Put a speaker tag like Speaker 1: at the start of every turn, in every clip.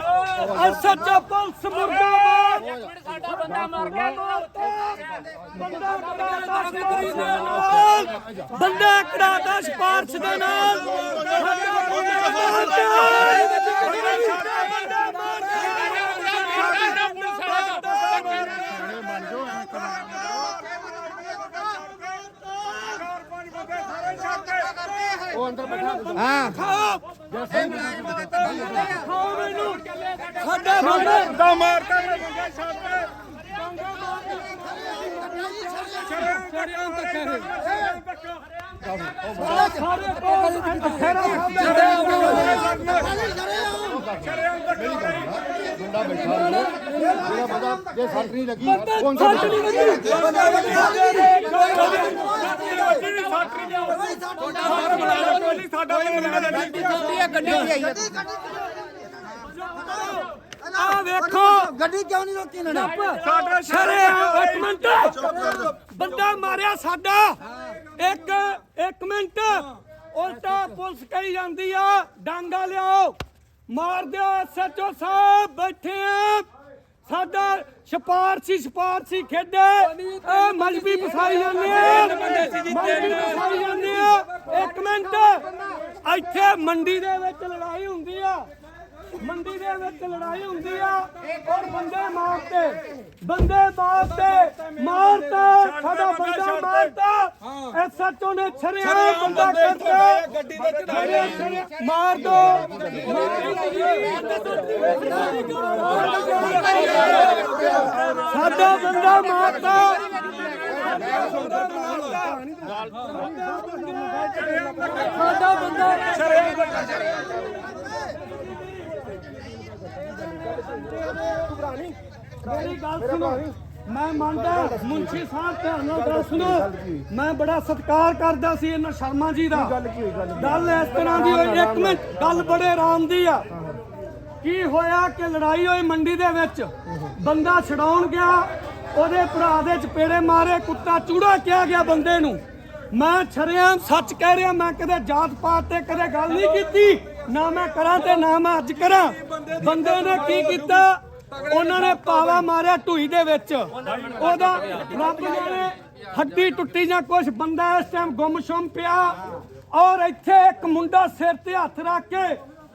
Speaker 1: SHO police ਮੁਰਦਾਬਾਦ
Speaker 2: ਸਾਡਾ ਬੰਦਾ ਮਰ ਗਿਆ।
Speaker 1: ਬੰਦਾ ਕਰਾਤਾ ਸਿਪਾਰਸ਼ ਦੇ ਨਾਲ। ਬੰਦਾ ਕਰਾਤਾ ਸਿਪਾਰਸ਼ ਦੇ ਨਾਲ। ਸਾਡਾ ਬੰਦਾ
Speaker 3: ਹਾਂ।
Speaker 1: ਖਾਓ ਮੈਨੂੰ ਸਾਡਾ ਬੰਦਾ
Speaker 4: ਦਾ ਮਾਰਦਾ ਮੈਂ ਮੰਗਾ ਛੱਡ
Speaker 1: ਸ਼ਰਿਆਮ ਤੱਕ ਹੈ
Speaker 4: ਸਾਰੇ
Speaker 1: ਖੇਰਾ ਸਾਹਿਬ
Speaker 3: ਮੁੰਡਾ ਬੈਠਾ ਜਿਹੜਾ ਬੰਦਾ ਜੇ ਸੱਟ ਨਹੀਂ ਲੱਗੀ ਅੰਦਰ
Speaker 1: ਸੱਟ ਨਹੀਂ ਲੱਗੀ
Speaker 4: ਸਾਡਾ
Speaker 1: ਆ ਵੇਖੋ
Speaker 3: ਗੱਡੀ ਕਿਉਂ ਨਹੀਂ ਰੋਕੀ ਇਹਨਾਂ ਨੇ
Speaker 1: ਸਾਡਾ ਸ਼ਰਿਆਮ ਇੱਕ ਮਿੰਟ ਬੰਦਾ ਮਾਰਿਆ ਸਾਡਾ ਇੱਕ ਇੱਕ ਮਿੰਟ ਉਲਟਾ ਪੁਲਿਸ ਕਹੀ ਜਾਂਦੀ ਆ ਡਾਂਗਾ ਲਿਆਓ ਮਾਰ ਦਿਓ ਐਸਐਚਓ ਸਾਹਿਬ ਬੈਠੇ ਆ। ਸਾਡਾ ਸਿਫਾਰਸ਼ੀ ਸਿਫਾਰਸ਼ੀ ਖੇਡੇ। ਇਹ ਮਜਬੀ ਫਸਾਈ ਜਾਂਦੇ ਆ। ਮਜਬੀ ਫਸਾਈ ਜਾਂਦੇ ਆ। ਇੱਕ ਮਿੰਟ। ਇੱਥੇ ਮੰਡੀ ਦੇ ਵਿੱਚ ਲੜਾਈ ਹੁੰਦੀ ਆ। ਮੰਡੀ ਦੇ ਵਿੱਚ ਲੜਾਈ ਹੁੰਦੀ ਆ। ਔਰ ਬੰਦੇ ਮਾਰਤੇ। ਬੰਦੇ ਮਾਰਤੇ। ਮਾਰਤਾ। ਸਾਡਾ ਬੰਦਾ ਮਾਰਤਾ। ਐਸਐਚਓ ਨੇ ਛਰਿਆ ਬੰਦਾ ਕਰਤਾ ਗੱਡੀ ਵਿੱਚ ਮਾਰ ਦੋ। ਸਾਡਾ ਬੰਦਾ ਮਾਰਤਾ ਸਾਡਾ ਬੰਦਾ ਮੇਰੀ ਗੱਲ ਸੁਣੋ। ਮੈਂ ਮੰਨਦਾ ਮੁੰਸ਼ੀ ਸਾਹਿਬ ਧਿਆਨ ਨਾਲ ਗੱਲ ਸੁਣੋ। ਮੈਂ ਬੜਾ ਸਤਿਕਾਰ ਕਰਦਾ ਸੀ ਇਹਨਾਂ ਸ਼ਰਮਾ ਜੀ ਦਾ। ਗੱਲ ਕੀ ਗੱਲ ਗੱਲ ਇਸ ਤਰ੍ਹਾਂ ਦੀ ਹੋਈ ਇੱਕ ਮਿੰਟ ਗੱਲ ਬੜੇ ਆਰਾਮ ਦੀ ਆ। ਕੀ ਹੋਇਆ ਕਿ ਲੜਾਈ ਹੋਈ ਮੰਡੀ ਦੇ ਵਿੱਚ? ਬੰਦਾ ਛਡਾਉਣ ਗਿਆ, ਉਹਦੇ ਭਰਾ ਦੇ ਚਪੇੜੇ ਮਾਰੇ, ਕੁੱਤਾ ਚੂੜਾ ਕਿਹਾ ਗਿਆ ਬੰਦੇ ਨੂੰ। ਮੈਂ ਛਰਿਆਮ ਸੱਚ ਕਹਿ ਰਿਹਾ, ਮੈਂ ਕਦੇ ਜਾਤ ਪਾਤ ਤੇ ਕਦੇ ਗੱਲ ਨਹੀਂ ਕੀਤੀ, ਨਾ ਮੈਂ ਕਰਾਂ ਤੇ ਨਾ ਮੈਂ ਅੱਜ ਕਰਾਂ। ਬੰਦੇ ਨੇ ਕੀ ਕੀਤਾ? ਉਹਨਾਂ ਨੇ ਪਾਵਾ ਮਾਰਿਆ ਢੂਈ ਦੇ ਵਿੱਚ। ਉਹਦਾ ਰੱਬ ਜਾਣੇ, ਹੱਡੀ ਟੁੱਟੀ ਜਾਂ ਕੁਝ ਬੰਦਾ ਇਸ ਟਾਈਮ ਗੁੰਮਸ਼ੁਮ ਪਿਆ ਔਰ ਇੱਥੇ ਇੱਕ ਮੁੰਡਾ ਸਿਰ ਤੇ ਹੱਥ ਰੱਖ ਕੇ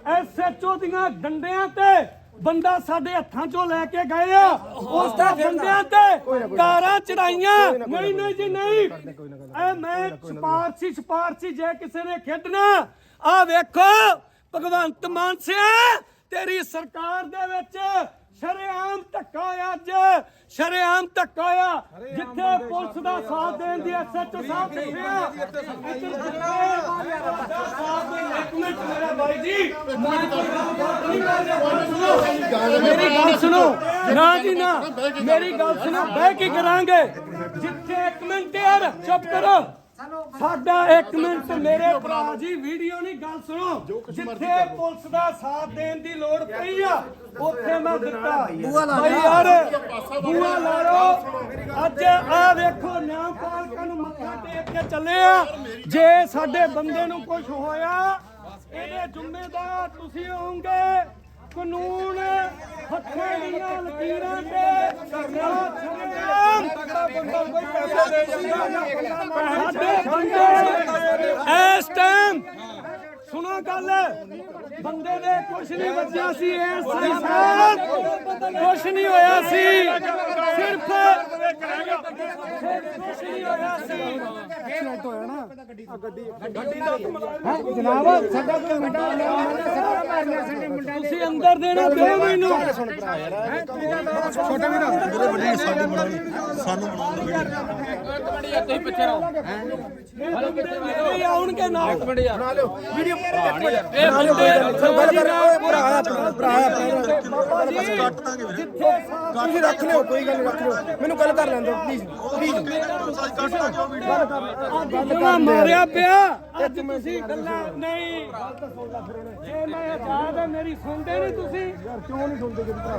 Speaker 1: ਐਸਐਚਓ ਦੀਆਂ ਡੰਡਿਆਂ ਤੇ ਬੰਦਾ ਸਾਡੇ ਹੱਥਾਂ ਚੋਂ ਲੈ ਕੇ ਗਏ ਆ ਉਸ ਦਾ ਡੰਡਿਆਂ ਤੇ ਕਾਰਾਂ ਚੜਾਈਆਂ ਨਹੀਂ ਨਹੀਂ ਜੀ ਨਹੀਂ ਐ ਮੈਂ ਸਿਫਾਰਸ਼ੀ ਸਿਫਾਰਸ਼ੀ ਜੇ ਕਿਸੇ ਨੇ ਖੇਡਣਾ ਆ ਵੇਖੋ ਭਗਵੰਤ ਮਾਨ ਸਿਆ ਤੇਰੀ ਸਰਕਾਰ ਦੇ ਵਿੱਚ ਸ਼ਰੇਆਮ ਧੱਕਾ ਅੱਜ। ਸ਼ਰੇਆਮ ਧੱਕਾ ਹੋਇਆ ਜਿੱਥੇ ਪੁਲਿਸ ਦਾ ਸਾਥ ਦੇਣ ਦੀ ਐਸਐਚਓ ਸਾਹਿਬ ਦੱਸਿਆ ਇੱਕ ਮਿੰਟ ਬਾਈ ਜੀ। ਮੇਰੀ ਗੱਲ ਸੁਣੋ। ਨਾ ਜੀ ਨਾ। ਮੇਰੀ ਗੱਲ ਸੁਣੋ। ਬਹਿ ਕੇ ਕਰਾਂਗੇ। ਜਿੱਥੇ ਇੱਕ ਮਿੰਟ ਯਾਰ ਚੁੱਪ ਕਰੋ। ਸਾਡਾ ਇੱਕ ਮਿੰਟ ਮੇਰੇ ਭਰਾ ਜੀ ਵੀਡੀਓ ਨਹੀਂ ਗੱਲ ਸੁਣੋ। ਜਿੱਥੇ ਪੁਲਿਸ ਦਾ ਸਾਥ ਦੇਣ ਦੀ ਲੋੜ ਪਈ ਆ ਉੱਥੇ ਮੈਂ ਦਿੱਤਾ। ਭਾਈ ਯਾਰ ਬੂਆ ਲਾ ਲਓ। ਅੱਜ ਆ ਵੇਖੋ ਨਿਆਂਪਾਲਕਾਂ ਨੂੰ ਮੱਥਾ ਟੇਕ ਕੇ ਚੱਲੇ ਆ। ਜੇ ਸਾਡੇ ਬੰਦੇ ਨੂੰ ਕੁਝ ਹੋਇਆ ਇਹਦੇ ਜ਼ਿੰਮੇਦਾਰ ਤੁਸੀਂ ਹੋਵੋਗੇ। ਕਾਨੂੰਨ ਹੱਥਾਂ ਦੀਆਂ ਲਕੀਰਾਂ ਤੇ ਛੜੇਆਮ ਸਾਡੇ ਬੰਦੇ ਇਸ ਟਾਈਮ ਸੁਣੋ ਗੱਲ ਬੰਦੇ ਦੇ ਕੁਛ ਨਹੀਂ ਵੱਜਿਆ ਸੀ ਇਸ ਸਾਹਿਬ ਕੁਛ ਨਹੀਂ ਹੋਇਆ ਸੀ। ਸਿਰਫ ਕੁਛ ਨਹੀਂ ਹੋਇਆ ਸੀ
Speaker 3: ਜਨਾਬ ਸਾਡਾ ਕੋਈ ਮੁੰਡਾ ਸੱਟਾਂ ਮਾਰੀਆਂ ਸਾਡੇ ਮੁੰਡਾ
Speaker 1: ਤੁਸੀਂ ਅੰਦਰ ਦੇਣਾ ਦਿਓ ਮੈਨੂੰ
Speaker 3: ਛੋਟਾ ਵੀ ਦੱਸ ਜਿਹੜੇ ਵੱਡੇ ਸਾਡੀ ਬਣਾਉਣੀ ਸਾਨੂੰ
Speaker 2: ਤੁਸੀਂ ਪਿੱਛੇ ਰਹੋ
Speaker 1: ਇਹ ਆਉਣਗੇ ਨਾਲ ਇੱਕ ਮਿੰਟ ਯਾਰ
Speaker 3: ਵੀਡੀਓ
Speaker 1: ਇਹ ਬੰਦੇ
Speaker 3: ਗੱਲ ਕਰ ਭਰਾ ਆਪਣਾ ਭਰਾ ਆਪਣਾ
Speaker 1: ਜਿੱਥੇ
Speaker 3: ਤੁਸੀਂ ਰੱਖ ਲਿਓ ਕੋਈ ਗੱਲ ਨਹੀਂ ਰੱਖ ਲਿਓ। ਮੈਨੂੰ ਗੱਲ ਕਰ ਲੈਣ ਦਿਓ ਪਲੀਜ਼ ਪਲੀਜ਼
Speaker 1: ਗੱਲਾਂ ਮਾਰਿਆ ਪਿਆ। ਅੱਜ ਤੁਸੀਂ ਗੱਲਾਂ ਨਹੀਂ। ਜੇ ਮੈਂ ਆਜ਼ਾਦ ਹੈ ਮੇਰੀ ਸੁਣਦੇ ਨਹੀਂ ਤੁਸੀਂ।
Speaker 3: ਕਿਉਂ ਨਹੀਂ ਸੁਣਦੇ ਜਦੋਂ ਭਰਾ?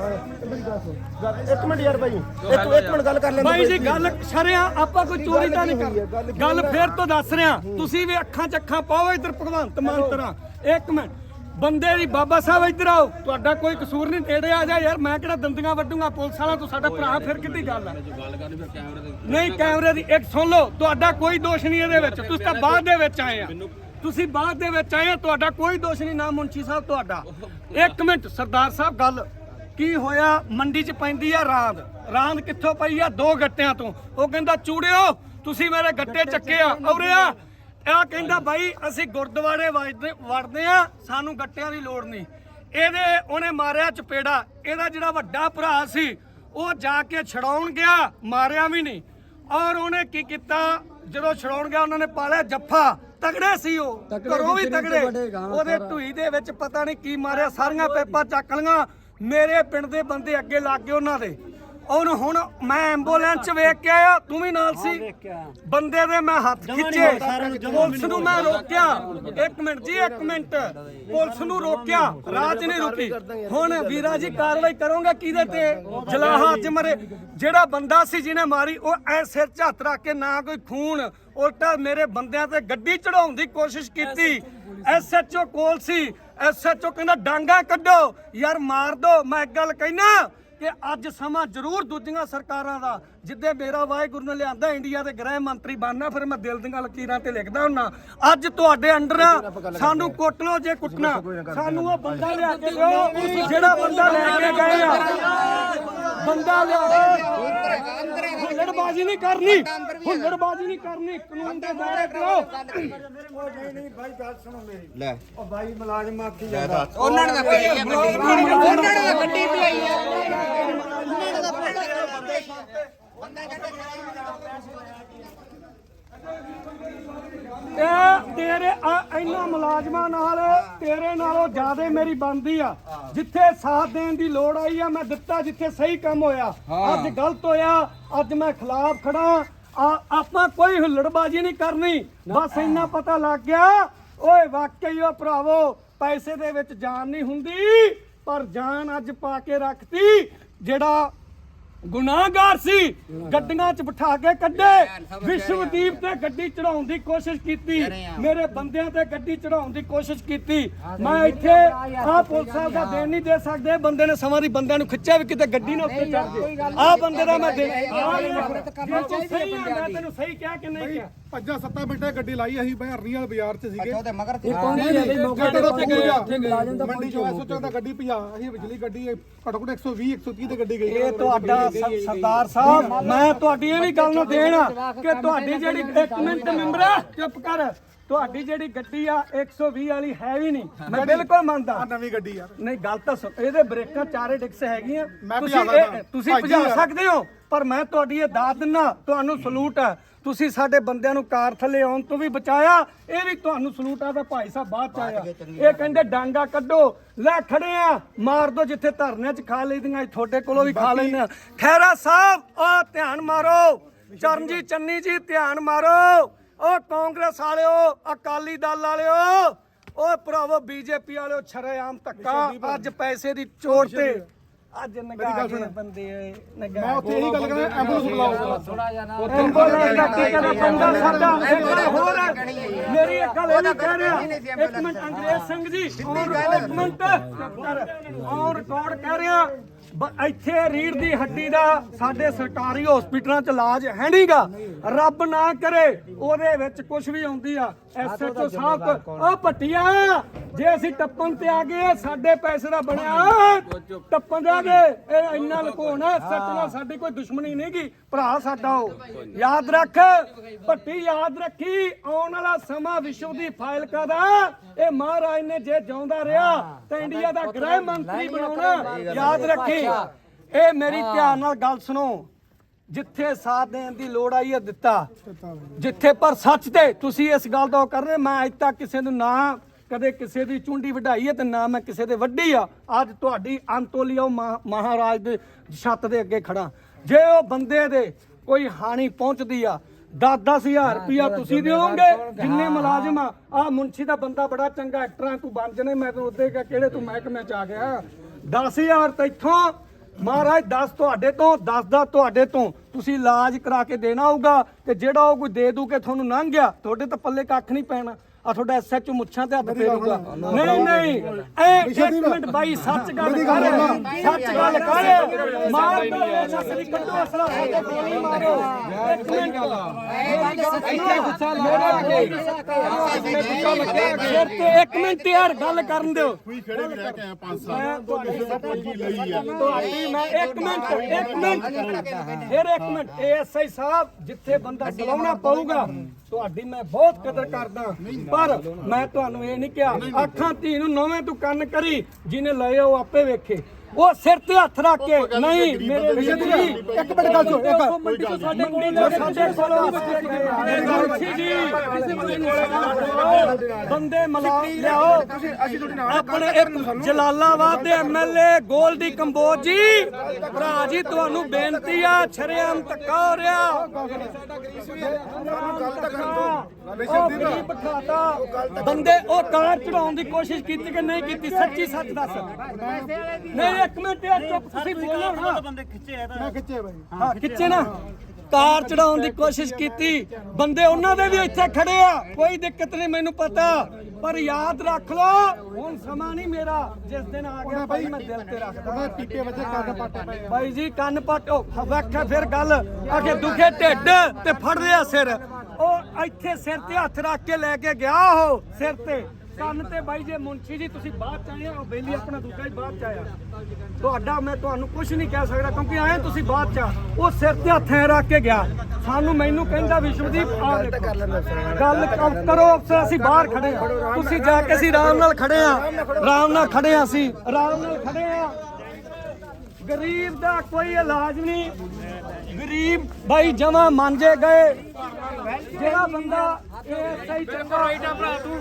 Speaker 3: ਮੇਰੀ ਗੱਲ ਸੁਣ। ਇੱਕ ਮਿੰਟ ਯਾਰ ਭਾਈ। ਇੱਕ ਇੱਕ ਮਿੰਟ ਗੱਲ ਕਰ ਲੈਣ
Speaker 1: ਬਾਈ ਜੀ ਗੱਲ ਛਰਿਆ ਆਪਾਂ ਕੋਈ ਚੋਰੀ ਤਾਂ ਨਹੀਂ ਕਰ ਗੱਲ ਫੇਰ ਤੋਂ ਦੱਸ ਰਿਹਾ। ਤੁਸੀਂ ਵੀ ਅੱਖਾਂ 'ਚ ਅੱਖਾਂ ਪਾਓ ਇਧਰ ਭਗਵੰਤ ਮਾਨ ਤਰ੍ਹਾਂ। ਇੱਕ ਮਿੰਟ। ਬੰਦੇ ਦੀ ਬਾਬਾ ਸਾਹਿਬ ਇੱਧਰ ਆਓ। ਤੁਹਾਡਾ ਕੋਈ ਕਸੂਰ ਨਹੀਂ, ਨੇੜੇ ਆ ਜਾ ਯਾਰ, ਮੈਂ ਕਿਹੜਾ ਦੰਦੀਆਂ ਵੱਡੂਗਾ ਪੁਲਿਸ ਵਾਲਾ ਤੂੰ ਸਾਡਾ ਭਰਾ, ਫਿਰ ਕਿੱਡੀ ਗੱਲ ਆ? ਨਹੀਂ, ਕੈਮਰੇ ਦੀ ਇੱਕ ਸੁਣ ਲਓ, ਤੁਹਾਡਾ ਕੋਈ ਦੋਸ਼ ਨਹੀਂ ਇਹਦੇ ਵਿੱਚ, ਤੁਸੀਂ ਤਾਂ ਬਾਅਦ ਦੇ ਵਿੱਚ ਆਏ ਆ। ਤੁਸੀਂ ਬਾਅਦ ਦੇ ਵਿੱਚ ਆਏ ਆ, ਤੁਹਾਡਾ ਕੋਈ ਦੋਸ਼ ਨਹੀਂ, ਨਾ ਮੁੰਸ਼ੀ ਸਾਹਿਬ, ਤੁਹਾਡਾ। ਇੱਕ ਮਿੰਟ, ਸਰਦਾਰ ਸਾਹਿਬ, ਗੱਲ। ਕੀ ਹੋਇਆ? ਮੰਡੀ 'ਚ ਪੈਂਦੀ ਆ ਰਾਂਦ। ਰਾਂਦ ਕਿੱਥੋਂ ਪਈ ਆ? ਦੋ ਗੱਟਿਆਂ ਤੋਂ। ਉਹ ਕਹਿੰਦਾ, ਚੂੜਿਓ, ਤੁਸੀਂ ਮੇਰੇ ਗੱਟੇ ਚੱਕੇ ਆ। ਔਰੇ ਆ ਕਹਿੰਦਾ ਬਾਈ ਅਸੀਂ ਗੁਰਦੁਆਰੇ ਵਜਦੇ ਵੜਦੇ ਆ ਸਾਨੂੰ ਗੱਟਿਆਂ ਦੀ ਲੋੜ ਨਹੀਂ। ਇਹਦੇ ਉਹਨੇ ਮਾਰਿਆ ਚਪੇੜਾ। ਇਹਦਾ ਜਿਹੜਾ ਵੱਡਾ ਭਰਾ ਸੀ ਉਹ ਜਾ ਕੇ ਛਡਾਉਣ ਗਿਆ ਮਾਰਿਆ ਵੀ ਨਹੀਂ। ਔਰ ਉਹਨੇ ਕੀ ਕੀਤਾ? ਜਦੋਂ ਛਡਾਉਣ ਗਿਆ ਉਹਨਾਂ ਨੇ ਪਾਲਿਆ ਜੱਫਾ। ਤਗੜੇ ਸੀ ਉਹ। ਘਰੋਂ ਵੀ ਤਗੜੇ ਉਹਦੇ ਢੂਈ ਦੇ ਵਿੱਚ ਪਤਾ ਨਹੀਂ ਕੀ ਮਾਰਿਆ ਸਾਰੀਆਂ ਪੇਪਾਂ ਚੱਕ ਲੀਆਂ ਮੇਰੇ ਪਿੰਡ ਦੇ ਬੰਦੇ ਅੱਗੇ ਲੱਗ ਗਏ ਉਹਨਾਂ ਦੇ। ਉਹਨੂੰ ਹੁਣ ਮੈਂ ਐਂਬੂਲੈਂਸ ਚ ਵੇਖ ਕੇ ਆਇਆ ਤੂੰ ਵੀ ਨਾਲ ਸੀ। ਬੰਦੇ ਦੇ ਮੈਂ ਹੱਥ ਖਿੱਚੇ। ਪੁਲਿਸ ਨੂੰ ਮੈਂ ਰੋਕਿਆ। ਇੱਕ ਮਿੰਟ ਜੀ ਇੱਕ ਮਿੰਟ। ਪੁਲਿਸ ਨੂੰ ਰੋਕਿਆ। ਰਾਜ ਨਹੀਂ ਰੁਕੀ। ਹੁਣ ਵੀਰਾ ਜੀ ਕਾਰਵਾਈ ਕਰੋਗੇ ਕਿਹਦੇ ਤੇ? ਜਲਾਹਾ ਅੱਜ ਮਰੇ। ਜਿਹੜਾ ਬੰਦਾ ਸੀ ਜਿਹਨੇ ਮਾਰੀ ਉਹ ਐ ਸਿਰ 'ਚ ਹੱਥ ਰੱਖ ਕੇ ਨਾ ਕੋਈ ਖੂਨ ਉਲਟਾ ਮੇਰੇ ਬੰਦਿਆਂ ਤੇ ਗੱਡੀ ਚੜਾਉਣ ਦੀ ਕੋਸ਼ਿਸ਼ ਕੀਤੀ। ਐਸਐਚਓ ਕੋਲ ਸੀ। ਐਸਐਚਓ ਕਹਿੰਦਾ ਡਾਂਗਾ ਕੱਢੋ। ਯਾਰ ਮਾਰ ਦੋ। ਮੈਂ ਇੱਕ ਗੱਲ ਕਹਿਣਾ ਕਿ ਅੱਜ ਸਮਾਂ ਜ਼ਰੂਰ ਦੂਜੀਆਂ ਸਰਕਾਰਾਂ ਦਾ ਜਿੱਦੇ ਮੇਰਾ ਵਾਹਿਗੁਰੂ ਨੇ ਲਿਆਂਦਾ ਇੰਡੀਆ ਦੇ ਗ੍ਰਹਿ ਮੰਤਰੀ ਬਣਨਾ ਫਿਰ ਮੈਂ ਦਿਲ ਦੀਆਂ ਲਕੀਰਾਂ ਤੇ ਲਿਖਦਾ ਹੁੰਨਾ। ਅੱਜ ਤੁਹਾਡੇ ਅੰਡਰ ਆ, ਸਾਨੂੰ ਕੁੱਟ ਲਓ ਜੇ ਕੁੱਟਣਾ। ਸਾਨੂੰ ਉਹ ਬੰਦਾ ਲਿਆ ਕੇ ਦਿਓ ਜਿਹੜਾ ਬੰਦਾ ਲੈ ਕੇ ਗਏ ਆ। ਬੰਦਾ ਲਿਆ ਹੁੱਲੜਬਾਜ਼ੀ ਨਹੀਂ ਕਰਨੀ। ਹੁੱਲੜਬਾਜ਼ੀ ਨਹੀਂ ਕਰਨੀ। ਕਾਨੂੰਨ ਦੇ ਦਾਇਰੇ ਕਰੋ
Speaker 3: ਨਹੀਂ ਭਾਈ ਗੱਲ ਸੁਣੋ ਮੇਰੀ। ਲੈ। ਉਹ ਭਾਈ ਮੁਲਾਜ਼ਮ ਆਖੀ ਜਾਂਦਾ
Speaker 2: ਉਹਨਾਂ ਨੇ ਤਾਂ ਪਈ ਗੱਡੀ ਉਹਨਾਂ ਨੇ ਤਾਂ ਗੱਡੀ ਵੀ ਆਈ ਆ।
Speaker 1: ਇਹ ਤੇਰੇ ਆ ਇਹਨਾਂ ਮੁਲਾਜ਼ਮਾਂ ਨਾਲ ਤੇਰੇ ਨਾਲੋਂ ਜ਼ਿਆਦਾ ਮੇਰੀ ਬਣਦੀ ਆ। ਜਿੱਥੇ ਸਾਥ ਦੇਣ ਦੀ ਲੋੜ ਆਈ ਆ ਮੈਂ ਦਿੱਤਾ ਜਿੱਥੇ ਸਹੀ ਕੰਮ ਹੋਇਆ। ਅੱਜ ਗਲਤ ਹੋਇਆ ਅੱਜ ਮੈਂ ਖਿਲਾਫ ਖੜਾ ਆ ਆਪਾਂ ਕੋਈ ਹੁੱਲੜਬਾਜ਼ੀ ਨਹੀਂ ਕਰਨੀ। ਬਸ ਇੰਨਾ ਪਤਾ ਲੱਗ ਗਿਆ ਓਏ ਵਾਕਈ ਉਹ ਭਰਾਵੋ ਪੈਸੇ ਦੇ ਵਿੱਚ ਜਾਨ ਨਹੀਂ ਹੁੰਦੀ ਪਰ ਜਾਨ ਅੱਜ ਪਾ ਕੇ ਰੱਖਤੀ ਜਿਹੜਾ ਗੁਨਾਹਗਾਰ ਸੀ। ਗੱਡੀਆਂ 'ਚ ਬਿਠਾ ਕੇ ਕੱਢੇ। ਵਿਸ਼ਵਦੀਪ ਤੇ ਗੱਡੀ ਚੜਾਉਣ ਦੀ ਕੋਸ਼ਿਸ਼ ਕੀਤੀ। ਮੇਰੇ ਬੰਦਿਆਂ ਤੇ ਗੱਡੀ ਚੜਾਉਣ ਦੀ ਕੋਸ਼ਿਸ਼ ਕੀਤੀ। ਮੈਂ ਇੱਥੇ ਆਹ ਪੁਲਿਸ ਸਾਹਿਬ ਦਾ ਦੇਣ ਨਹੀਂ ਦੇ ਸਕਦੇ। ਬੰਦੇ ਨੇ ਸਮਾਂ ਦੀ ਬੰਦਿਆਂ ਨੂੰ ਖਿੱਚਿਆ ਵੀ ਕਿਤੇ ਗੱਡੀ ਨਾ ਉੱਤੇ ਚੜ ਗਏ ਆਹ ਬੰਦੇ ਦਾ ਮੈਂ ਦੇ ਜੇ ਤੂੰ ਆ, ਮੈਂ ਤੈਨੂੰ ਸਹੀ ਕਿਹਾ ਕਿ ਨਹੀਂ ਕਿਹਾ?
Speaker 4: ਪੰਜਾਂ ਸੱਤਾਂ ਮਿੰਟਾਂ ਗੱਡੀ ਲਾਈ ਅਸੀਂ ਬਹਿਰਨੀ ਵਾਲੇ ਬਾਜ਼ਾਰ 'ਚ ਸੀਗੇ।
Speaker 3: ਉਹਦੇ ਮਗਰ ਸੀ
Speaker 4: ਮੰਡੀ ਚੋਂ ਐਸੋ ਚੋਂ ਦਾ ਗੱਡੀ ਭਜਾ ਅਸੀਂ ਬਿਜਲੀ ਗੱਡੀ ਘੱਟੋ ਘੱਟ 120 130 ਤੇ ਗੱਡੀ ਗਈ।
Speaker 1: ਇਹ ਤੁਹਾਡਾ ਸ- ਸਰਦਾਰ ਸਾਹਿਬ ਮੈਂ ਤੁਹਾਡੀ ਇਹ ਵੀ ਗੱਲ ਨੂੰ ਦੇਣ ਕਿ ਤੁਹਾਡੀ ਜਿਹੜੀ ਇੱਕ ਮਿੰਟ ਮੈਂਬਰ ਚੁੱਪ ਕਰ। ਤੁਹਾਡੀ ਜਿਹੜੀ ਗੱਡੀ ਆ 120 ਵਾਲੀ ਹੈ ਵੀ ਨਹੀਂ। ਮੈਂ ਬਿਲਕੁਲ ਮੰਨਦਾ।
Speaker 4: ਆ ਨਵੀਂ ਗੱਡੀ ਯਾਰ
Speaker 1: ਨਹੀਂ ਗੱਲ ਤਾਂ ਸੁਣ ਇਹਦੇ ਬ੍ਰੇਕਾਂ ਚਾਰੇ ਡਿਕਸ ਹੈਗੀਆਂ।
Speaker 4: ਮੈਂ
Speaker 1: ਤੁਸੀਂ
Speaker 4: ਭਜਾ
Speaker 1: ਇਹ-
Speaker 4: ਸਕਦਾ।
Speaker 1: ਤੁਸੀਂ ਭਜਾ। ਸਕਦੇ ਹੋ ਪਰ ਮੈਂ ਤੁਹਾਡੀ ਇਹ ਦਾਤ ਦਿੰਨਾ ਤੁਹਾਨੂੰ ਸਲੂਟ ਹੈ ਤੁਸੀਂ ਸਾਡੇ ਬੰਦਿਆਂ ਨੂੰ ਕਾਰ ਥੱਲੇ ਆਉਣ ਤੋਂ ਵੀ ਬਚਾਇਆ ਇਹ ਵੀ ਤੁਹਾਨੂੰ ਸਲੂਟ ਆ ਦਾ ਭਾਈ ਸਾਹਿਬ ਬਾਅਦ ਚ ਆਇਆ। ਇਹ ਕਹਿੰਦੇ ਡਾਂਗਾ ਕੱਢੋ ਲੈ ਖੜੇ ਆ ਮਾਰ ਦੋ ਜਿੱਥੇ ਧਰਨਿਆਂ ਚ ਖਾ ਅੱਜ ਤੁਹਾਡੇ ਕੋਲੋਂ ਵੀ ਖਾ ਲੈਂਦੇ ਆ। ਖੈਰਾ ਸਾਹਿਬ ਉਹ ਧਿਆਨ ਮਾਰੋ ਚਰਨਜੀਤ ਚੰਨੀ ਜੀ ਧਿਆਨ ਮਾਰੋ। ਉਹ ਕਾਂਗਰਸ ਵਾਲਿਓ ਅਕਾਲੀ ਦਲ ਵਾਲਿਓ ਓਏ ਭਰਾਵੋ ਬੀਜੇਪੀ ਵਾਲਿਓ ਛਰੇਆਮ ਧੱਕਾ ਅੱਜ ਪੈਸੇ ਦੀ ਚੋਟ ਤੇ ਅੱਜ ਨਗਾ ਬੰਦੇ ਓਏ
Speaker 4: ਮੈਂ
Speaker 1: ਨਗਾ
Speaker 4: ਉੱਥੇ ਇਹੀ ਗੱਲ ਕਰਾਂ ਐਂਬੂਲੈਂਸ ਬੁਲਾਓ।
Speaker 1: ਐਂਬੂਲੈਂਸ ਦਾ ਟੀਕਾ ਦਾ ਬੰਦਾ ਸਾਡਾ ਇੱਕ ਗੱਲ ਹੋਰ ਹੈ ਮੇਰੀ ਇੱਕ ਗੱਲ ਇਹ ਕਹਿ ਰਿਹਾ ਇੱਕ ਮਿੰਟ ਅੰਗਰੇਜ਼ ਸਿੰਘ ਜੀ ਔਰ ਇੱਕ ਮਿੰਟ ਔਰ ਰਿਕਾਰਡ ਕਹਿ ਰਿਹਾ ਬ- ਇੱਥੇ ਰੀੜ ਦੀ ਹੱਡੀ ਦਾ ਸਾਡੇ ਸਰਕਾਰੀ ਹਸਪੀਟਲਾਂ 'ਚ ਇਲਾਜ ਹੈ ਨਹੀਂਗਾ ਰੱਬ ਨਾ ਕਰੇ ਉਹਦੇ ਵਿੱਚ ਕੁਝ ਵੀ ਆਉਂਦੀ ਆ। ਐਸਐਚਓ ਸਾਹਿਬ ਕੋ- ਉਹ ਪੱਟੀਆਂ ਜੇ ਅਸੀਂ ਟੱਪਣ ਤੇ ਆ ਗਏ ਸਾਡੇ ਪੈਸੇ ਦਾ ਬਣਿਆ। ਟੱਪਣ ਦੇ ਆ ਗਏ ਇਹ ਇੰਨਾ ਲਕੋਣਾ ਐਸਐਚਓ ਨਾਲ ਸਾਡੀ ਕੋਈ ਦੁਸ਼ਮਣੀ ਨਹੀਂਗੀ ਭਰਾ ਸਾਡਾ ਉਹ। ਯਾਦ ਰੱਖ ਭੱਟੀ ਯਾਦ ਰੱਖੀ ਆਉਣ ਵਾਲਾ ਸਮਾਂ ਵਿਸ਼ਵ ਦੀ ਫਾਇਲਕਾ ਦਾ ਇਹ ਮਹਾਰਾਜ ਨੇ ਜੇ ਜਿਉਂਦਾ ਰਿਹਾ ਤਾਂ ਇੰਡੀਆ ਦਾ ਗ੍ਰਹਿ ਮੰਤਰੀ ਬਣਾਉਣਾ। ਯਾਦ ਰੱਖੀ। ਇਹ ਮੇਰੀ ਧਿਆਨ ਨਾਲ ਗੱਲ ਸੁਣੋ। ਜਿੱਥੇ ਸਾਥ ਦੇਣ ਦੀ ਲੋੜ ਆਈ ਹੈ ਦਿੱਤਾ। ਜਿੱਥੇ ਪਰ ਸੱਚ ਤੇ ਤੁਸੀਂ ਇਸ ਗੱਲ ਦਾ ਉਹ ਕਰ ਰਹੇ ਮੈਂ ਅੱਜ ਤੱਕ ਕਿਸੇ ਨੂੰ ਨਾ ਕਦੇ ਕਿਸੇ ਦੀ ਚੁੰਡੀ ਵਢਾਈ ਹੈ ਤੇ ਨਾ ਮੈਂ ਕਿਸੇ ਦੇ ਵੱਡੀ ਆ। ਅੱਜ ਤੁਹਾਡੀ ਅੰਤੋਲੀਓ ਮਹਾਰਾਜ ਦੇ ਛੱਤ ਦੇ ਅੱਗੇ ਖੜਾ। ਜੇ ਉਹ ਬੰਦੇ ਦੇ ਕੋਈ ਹਾਨੀ ਪਹੁੰਚਦੀ ਆ 10-10000 ਰੁਪਿਆ ਤੁਸੀਂ ਦਿਓਗੇ ਜਿੰਨੇ ਮੁਲਾਜ਼ਮ ਆ ਆ ਮੁੰਸ਼ੀ ਦਾ ਬੰਦਾ ਬੜਾ ਚੰਗਾ ਐਕਟਰ ਆ ਤੂੰ ਬਣ ਜਨੇ ਮੈਂ ਤਾਂ ਉਹਦੇ ਕਿਹੜੇ ਤੂੰ ਮਹਿਕਮੇ ਚ ਆ ਗਿਆ? 10000 ਤੇ ਇੱਥੋਂ। ਮਹਾਰਾਜ 10 ਤੁਹਾਡੇ ਤੋਂ 10 ਦਾ ਤੁਹਾਡੇ ਤੋਂ। ਤੁਸੀਂ ਇਲਾਜ ਕਰਾ ਕੇ ਦੇਣਾ ਹੋਊਗਾ ਤੇ ਜਿਹੜਾ ਉਹ ਕੋਈ ਦੇ ਦੂ ਕੇ ਤੁਹਾਨੂੰ ਲੰਘ ਗਿਆ, ਤੁਹਾਡੇ ਤਾਂ ਪੱਲੇ ਕੱਖ ਨਹੀਂ ਪੈਣਾ। ਆ ਤੁਹਾਡਾ ਐਸਐਚਓ ਮੁੱਛਾਂ ਤੇ ਹੱਥ ਫੇਰੂਗਾ ਨਹੀਂ ਨਹੀਂ ਐ ਇੱਕ ਮਿੰਟ ਬਾਈ ਸੱਚ ਗੱਲ ਕਰ ਸੱਚ ਗੱਲ ਕਰ ਮਾਰ ਦੋ ਇਹ ਸੱਚ ਦੀ ਕੱਢੋ ਅਸਲਾ ਸਾਡੇ ਗੋਲੀ ਮਾਰੋ ਇੱਕ ਮਿੰਟ ਇੱਥੇ ਗੁੱਸਾ ਲਾ ਸਿਰ ਤੇ ਇੱਕ ਮਿੰਟ ਯਾਰ ਗੱਲ ਕਰਨ ਦਿਓ
Speaker 5: ਕੋਈ ਖੜੇ ਵੀ ਰਹਿ ਕੇ ਆਇਆ 5 ਸਾਲ
Speaker 1: ਮੈਂ ਤੁਹਾਡੀ
Speaker 5: ਪੰਜੀ ਲਈ ਆ
Speaker 1: ਤੁਹਾਡੀ ਮੈਂ ਇੱਕ ਮਿੰਟ ਇੱਕ ਮਿੰਟ ਫਿਰ ਇੱਕ ਮਿੰਟ ਏਐਸਆਈ ਸਾਹਿਬ ਜਿੱਥੇ ਬੰਦਾ ਚਲਾਉਣਾ ਪਊਗਾ ਤੁਹਾਡੀ ਮੈਂ ਬਹੁਤ ਕਦਰ ਕਰਦਾ ਪਰ ਮੈਂ ਤੁਹਾਨੂੰ ਇਹ ਨਹੀਂ ਕਿਹਾ ਅੱਖਾਂ ਧੀ ਨੂੰ ਨਵੇਂ ਤੂੰ ਕੰਨ ਕਰੀ ਜਿਹਨੇ ਲਏ ਉਹ ਆਪੇ ਵੇਖੇ। ਉਹ ਸਿਰ ਤੇ ਹੱਥ ਰੱਖ ਕੇ ਨਹੀਂ ਮੇਰੇ ਵੀਰ ਜੀ।
Speaker 4: ਇੱਕ ਮਿੰਟ ਗੱਲ ਸੁਣ ਇੱਕ
Speaker 1: ਮੰਡੀ ਤੋਂ ਸਾਡੇ ਤੋਂ ਸਾਡੇ ਕੋਲੋਂ ਬੰਦੇ ਮਲਾ ਲਿਆਓ।
Speaker 3: ਅਸੀਂ ਤੁਹਾਡੇ ਨਾਲ
Speaker 1: ਆਪਣੇ ਇੱਕ ਜਲਾਲਾਬਾਦ ਦੇ ਐਮਐਲਏ ਗੋਲਡੀ ਕੰਬੋਜ ਜੀ। ਭਰਾ ਜੀ ਤੁਹਾਨੂੰ ਬੇਨਤੀ ਆ ਛਰੇਆਮ ਧੱਕਾ ਹੋ ਰਿਹਾ। ਬੰਦੇ ਉਹ ਕਾਰ ਚੜਾਉਣ ਦੀ ਕੋਸ਼ਿਸ਼ ਕੀਤੀ ਕਿ ਨਹੀਂ ਕੀਤੀ ਸੱਚੀ ਸੱਚ ਦੱਸ। ਨਹੀਂ ਇੱਕ ਮਿੰਟ ਯਾਰ ਚੁੱਪ ਤੁਸੀਂ ਬੋਲੋ ਨਾ
Speaker 4: ਮੈਂ ਖਿੱਚੇ ਬਾਈ।
Speaker 1: ਹਾਂ ਖਿੱਚੇ ਨਾ। ਕਾਰ ਚੜਾਉਣ ਦੀ ਕੋਸ਼ਿਸ਼ ਕੀਤੀ। ਬੰਦੇ ਉਹਨਾਂ ਦੇ ਵੀ ਇੱਥੇ ਖੜੇ ਆ। ਕੋਈ ਦਿੱਕਤ ਨਹੀਂ ਮੈਨੂੰ ਪਤਾ। ਪਰ ਯਾਦ ਰੱਖ ਲਓ ਹੁਣ ਸਮਾਂ ਨਹੀਂ ਮੇਰਾ। ਜਿਸ ਦਿਨ ਆ ਗਿਆ ਭਾਈ ਮੈਂ ਦਿਲ ਤੇ ਰੱਖਦਾ।
Speaker 4: ਮੈਂ ਪੀਕੇ ਵਜੇ ਕੰਨ ਪਾਟੇ ਪਏ
Speaker 1: ਭਾਈ ਜੀ ਕੰਨ ਪਟੋ। ਵੇਖਿਆ ਫਿਰ ਗੱਲ। ਆਖੇ ਦੁਖੇ ਢਿੱਡ ਤੇ ਫੜ ਲਿਆ ਸਿਰ। ਉਹ ਇੱਥੇ ਸਿਰ ਤੇ ਹੱਥ ਰੱਖ ਕੇ ਲੈ ਕੇ ਗਿਆ ਉਹ ਸਿਰ ਤੇ। ਕੰਨ ਤੇ ਬਾਈ ਜੇ ਮੁੰਸ਼ੀ ਜੀ ਤੁਸੀਂ ਬਾਅਦ ਚ ਆਏ ਹੋ ਬੇਲੀ ਆਪਣਾ ਦੂਜਾ ਹੀ ਬਾਅਦ ਚ ਆਇਆ। ਤੁਹਾਡਾ ਮੈਂ ਤੁਹਾਨੂੰ ਕੁਝ ਨਹੀਂ ਕਹਿ ਸਕਦਾ ਕਿਉਂਕਿ ਆਏ ਤੁਸੀਂ ਬਾਅਦ ਚ ਆ। ਉਹ ਸਿਰ ਤੇ ਹੱਥ ਐ ਰੱਖ ਕੇ ਗਿਆ। ਸਾਨੂੰ ਮੈਨੂੰ ਕਹਿੰਦਾ ਵਿਸ਼ਵਦੀਪ ਆ ਦੇਖੋ ਗੱਲ ਕਰੋ ਅਫਸਰ ਅਸੀਂ ਬਾਹਰ ਖੜੇ ਆ ਤੁਸੀਂ ਜਾ ਕੇ ਅਸੀਂ ਆਰਾਮ ਨਾਲ ਖੜੇ ਆ ਆਰਾਮ ਨਾਲ ਖੜੇ ਆ ਅਸੀਂ। ਆਰਾਮ ਨਾਲ ਖੜੇ ਆ ਗਰੀਬ ਦਾ ਕੋਈ ਇਲਾਜ ਨਹੀਂ। ਗਰੀਬ ਭਾਈ ਜਮਾ ਮਾਂਜੇ ਗਏ। ਜਿਹੜਾ ਬੰਦਾ ਐਸਆਈ ਚੰਗਾ ਭਰਾ ਤੂੰ।